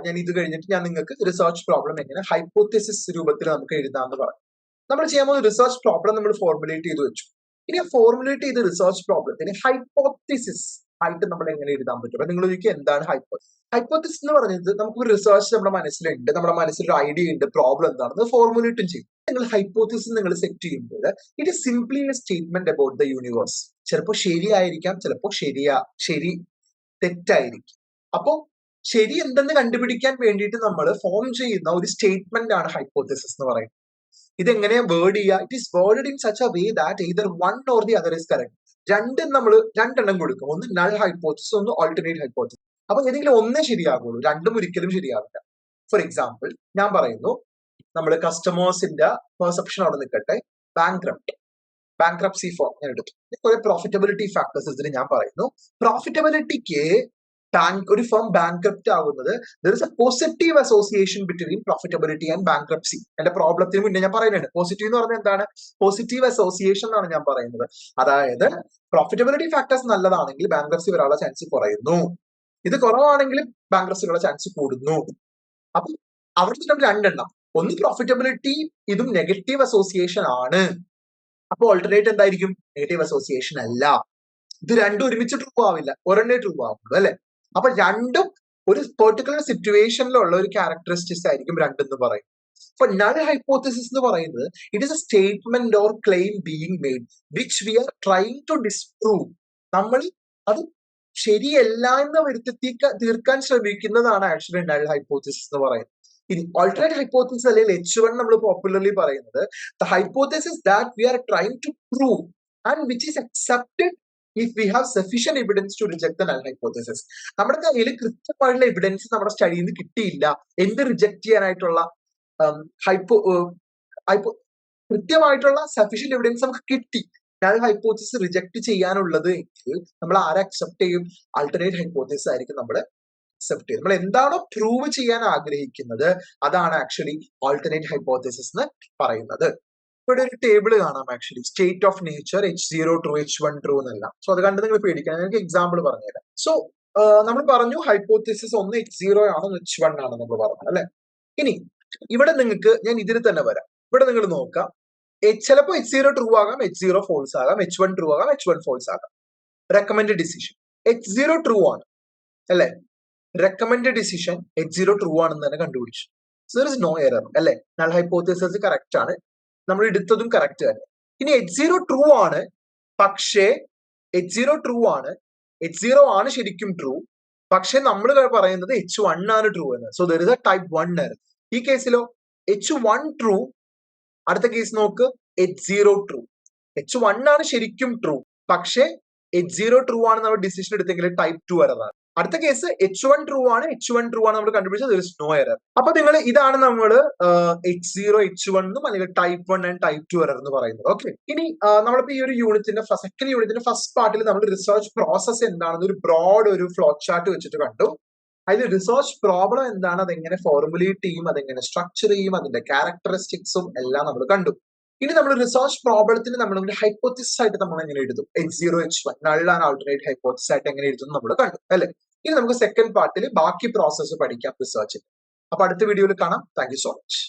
ഞാൻ ഇത് കഴിഞ്ഞിട്ട് ഞാൻ നിങ്ങൾക്ക് റിസർച്ച് പ്രോബ്ലം എങ്ങനെ ഹൈപ്പോത്തിസിസ് രൂപത്തിൽ നമുക്ക് എഴുതാമെന്ന് പറഞ്ഞു നമ്മൾ ചെയ്യാൻ പോകുന്ന റിസർച്ച് പ്രോബ്ലം നമ്മൾ ഫോർമുലേറ്റ് ചെയ്ത് വെച്ചു. ഇനി ഫോർമുലേറ്റ് ചെയ്ത റിസർച്ച് പ്രോബ്ലത്തിന് ഹൈപ്പോത്തിസിസ് ആയിട്ട് നമ്മൾ എങ്ങനെ എഴുതാൻ പറ്റും? അപ്പൊ നിങ്ങൾ ചോദിക്കുക എന്താണ് ഹൈപ്പോത്തിസ് എന്ന് പറയുന്നത് നമുക്ക് ഒരു റിസർച്ച് നമ്മുടെ മനസ്സിലുണ്ട് നമ്മുടെ മനസ്സിൽ ഒരു ഐഡിയ ഉണ്ട് പ്രോബ്ലം എന്താണെന്ന് ഫോർമുലേറ്റും ചെയ്യും. നിങ്ങൾ ഹൈപ്പോത്തിസിസ് നിങ്ങൾ സെറ്റ് ചെയ്യുമ്പോൾ it simply a statement about the universe ചിലപ്പോൾ ശരിയായിരിക്കാം ചിലപ്പോൾ ശരിയാ ശരി തെറ്റായിരിക്കും. അപ്പോൾ ശരി എന്തെന്ന് കണ്ടുപിടിക്കാൻ വേണ്ടിയിട്ട് നമ്മൾ ഫോം ചെയ്യുന്ന ഒരു സ്റ്റേറ്റ്മെന്റ് ആണ് ഹൈപ്പോത്തിസിസ് എന്ന് പറയുന്നത്. ഇതെങ്ങനെ വേർഡ് ചെയ്യുക it is word in such a way that either one or the other is correct രണ്ടും നമ്മൾ രണ്ടെണ്ണം കൊടുക്കും. ഒന്ന് നൾ ഹൈപ്പോത്തിസ് ഒന്ന് ഓൾട്ടർനേറ്റ് ഹൈപ്പോത്തിസ് അപ്പൊ ഏതെങ്കിലും ഒന്നേ ശരിയാകുള്ളൂ. രണ്ടും ഒരിക്കലും ശരിയാവില്ല. ഫോർ എക്സാമ്പിൾ ഞാൻ പറയുന്നു നമ്മൾ കസ്റ്റമേഴ്സിന്റെ പെർസെപ്ഷൻ അവിടെ നിൽക്കട്ടെ. ബാങ്ക്രപ്റ്റ് ബാങ്ക്രപ്സി ഫോം ഞാൻ എടുത്തു. കുറെ പ്രോഫിറ്റബിലിറ്റി ഫാക്ടേഴ്സ് ഇതിന് ഞാൻ പറയുന്നു. പ്രോഫിറ്റബിലിറ്റിക്ക് ബാങ്ക് ഒരു ഫേം ബാങ്ക്രപ്റ്റ് ആകുന്നത് there is a positive association between profitability and bankruptcy എന്റെ പ്രോബ്ലത്തിന് മുന്നേ ഞാൻ പറയുന്നുണ്ട്. പോസിറ്റീവ് എന്ന് പറഞ്ഞാൽ എന്താണ്? പോസിറ്റീവ് അസോസിയേഷൻ എന്നാണ് ഞാൻ പറയുന്നത്. അതായത് പ്രോഫിറ്റബിലിറ്റി ഫാക്ടേഴ്സ് നല്ലതാണെങ്കിൽ ബാങ്ക്രപ്സി വരാനുള്ള ചാൻസ് കുറയുന്നു. ഇത് കുറവാണെങ്കിൽ ബാങ്ക്രപ്സിനുള്ള ചാൻസ് കൂടുന്നു. അപ്പൊ അവിടെ നമ്മൾ രണ്ടെണ്ണം. ഒന്ന് പ്രോഫിറ്റബിലിറ്റി ഇതും നെഗറ്റീവ് അസോസിയേഷൻ ആണ്. അപ്പൊ ഓൾട്ടർനേറ്റ് എന്തായിരിക്കും? നെഗറ്റീവ് അസോസിയേഷൻ അല്ല. ഇത് രണ്ടും ഒരുമിച്ച് ട്രൂ ആവില്ല. ഒരെണ്ണേ ട്രൂ ആവുള്ളൂ അല്ലെ? അപ്പൊ രണ്ടും ഒരു പെർട്ടിക്കുലർ സിറ്റുവേഷനിലുള്ള ഒരു ക്യാരക്ടറിസ്റ്റിക്സ് ആയിരിക്കും രണ്ടെന്ന് പറയും. അപ്പൊ നൾ ഹൈപ്പോത്തിസിസ് എന്ന് പറയുന്നത് it is a statement or claim being made which we are trying to disprove നമ്മൾ അത് ശരിയല്ല എന്ന് വരുത്തി തീർക്കാൻ ശ്രമിക്കുന്നതാണ് ആക്ച്വലി നൾ ഹൈപ്പോത്തിസിസ് എന്ന് പറയുന്നത്. ഇനി ഓൾട്ടർനേറ്റ് ഹൈപ്പോത്തിസിസ് അല്ലെങ്കിൽ എച്ച് വൺ നമ്മൾ പോപ്പുലർലി പറയുന്നത് the hypothesis that we are trying to prove and which is accepted if we have sufficient evidence to reject the null hypothesis നമ്മുടെ കയ്യിൽ കൃത്യമായിട്ടുള്ള എവിഡൻസ് നമ്മുടെ സ്റ്റഡിയിൽ നിന്ന് കിട്ടിയില്ല. എന്ത് റിജക്ട് ചെയ്യാനായിട്ടുള്ള ഹൈപ്പോ ഹൈപ്പോ കൃത്യമായിട്ടുള്ള സഫീഷ്യന്റ് എവിഡൻസ് നമുക്ക് കിട്ടി. നൾ ഹൈപ്പോത്തിസിസ് റിജക്ട് ചെയ്യാനുള്ളത് എങ്കിൽ നമ്മൾ ആരെ അക്സെപ്റ്റ് ചെയ്യും? ആൾട്ടർനേറ്റ് ഹൈപ്പോസിസ് ആയിരിക്കും നമ്മൾ അക്സെപ്റ്റ് ചെയ്യും. നമ്മൾ എന്താണോ പ്രൂവ് ചെയ്യാൻ ആഗ്രഹിക്കുന്നത് അതാണ് ആക്ച്വലി ആൾട്ടർനേറ്റ് ഹൈപ്പോത്തിസിസ് എന്ന് പറയുന്നത്. ഇവിടെ ഒരു ടേബിൾ കാണാം actually state of nature H zero true H one true എന്നല്ല. സോ അത് കണ്ട് നിങ്ങൾ പേടിക്കണം എനിക്ക് എക്സാമ്പിൾ പറഞ്ഞുതരാം. സോ നമ്മൾ പറഞ്ഞു ഹൈപ്പോത്തിസിസ് ഒന്ന് എച്ച് സീറോ ആണ് എച്ച് വൺ ആണ് നമ്മൾ പറഞ്ഞു അല്ലെ? ഇനി ഇവിടെ നിങ്ങൾക്ക് ഞാൻ ഇതിൽ തന്നെ വരാം. ഇവിടെ നിങ്ങൾ നോക്കാം. ചിലപ്പോൾ എച്ച് സീറോ ട്രൂ ആകാം എച്ച് സീറോ ഫോൾസ് ആകാം എച്ച് വൺ ട്രൂ ആകാം എച്ച് വൺ ഫോൾസ് ആകാം. Recommend decision H zero true ആണ് അല്ലെ? Recommend decision H zero true ആണെന്ന് തന്നെ കണ്ടുപിടിച്ചു. സോ ഇസ് നോ എറർ അല്ലെ? നൾ ഹൈപ്പോത്തിസിസ് കറക്റ്റ് ആണ്. നമ്മൾ എടുത്തതും കറക്റ്റ് തന്നെ. ഇനി എച്ച് സീറോ ട്രൂ ആണ്. പക്ഷേ എച്ച് സീറോ ട്രൂ ആണ്. എച്ച് സീറോ ആണ് ശരിക്കും ട്രൂ പക്ഷെ നമ്മൾ പറയുന്നത് എച്ച് വൺ ആണ് ട്രൂ എന്ന്. So there is a type one error ഈ കേസിലോ എച്ച് വൺ ട്രൂ അടുത്ത കേസ് നോക്ക്. H zero true H one ആണ് ശരിക്കും ട്രൂ പക്ഷേ എച്ച് സീറോ ട്രൂ ആണ് നമ്മൾ ഡിസിഷൻ എടുത്തെങ്കിൽ ടൈപ്പ് ടു എററാണ് അടുത്ത കേസ് എച്ച് വൺ ട്രൂ ആണ്. എച്ച് വൺ ട്രൂ ആണ് നമ്മൾ കണ്ടുപിടിച്ചത്. ഒരു സ്നോ എറർ അപ്പൊ നിങ്ങൾ ഇതാണ് നമ്മൾ എച്ച് സീറോ എച്ച് വൺ എന്നും അല്ലെങ്കിൽ type one and type two error എന്ന് പറയുന്നത്. ഓക്കെ ഇനി നമ്മളിപ്പോ ഈ ഒരു യൂണിറ്റിന്റെ സെക്കൻഡ് യൂണിറ്റിന്റെ ഫസ്റ്റ് പാർട്ടിൽ നമ്മൾ റിസർച്ച് പ്രോസസ് എന്താണെന്ന് ഒരു ബ്രോഡ് ഒരു ഫ്ലോ ചാർട്ട് വെച്ചിട്ട് കണ്ടു. അതിൽ റിസർച്ച് പ്രോബ്ലം എന്താണ്? അതെങ്ങനെ ഫോർമുലേറ്റ് ചെയ്യും? അതെങ്ങനെ സ്ട്രക്ചർ ചെയ്യും? അതിന്റെ ക്യാരക്ടറിസ്റ്റിക്സും എല്ലാം നമ്മൾ കണ്ടു. ഇനി നമ്മൾ റിസർച്ച് പ്രോബ്ലത്തിന് നമ്മൾ ഹൈപ്പോത്തിസ് ആയിട്ട് നമ്മൾ എങ്ങനെ എഴുതും? H zero H one and alternate hypothesis ആയിട്ട് എങ്ങനെ എഴുതും നമ്മൾ കണ്ടു അല്ലെ? ഇനി നമുക്ക് സെക്കൻഡ് പാർട്ടിൽ ബാക്കി പ്രോസസ്സ് പഠിക്കാം റിസർച്ചിൽ അപ്പൊ അടുത്ത വീഡിയോയിൽ കാണാം. Thank so much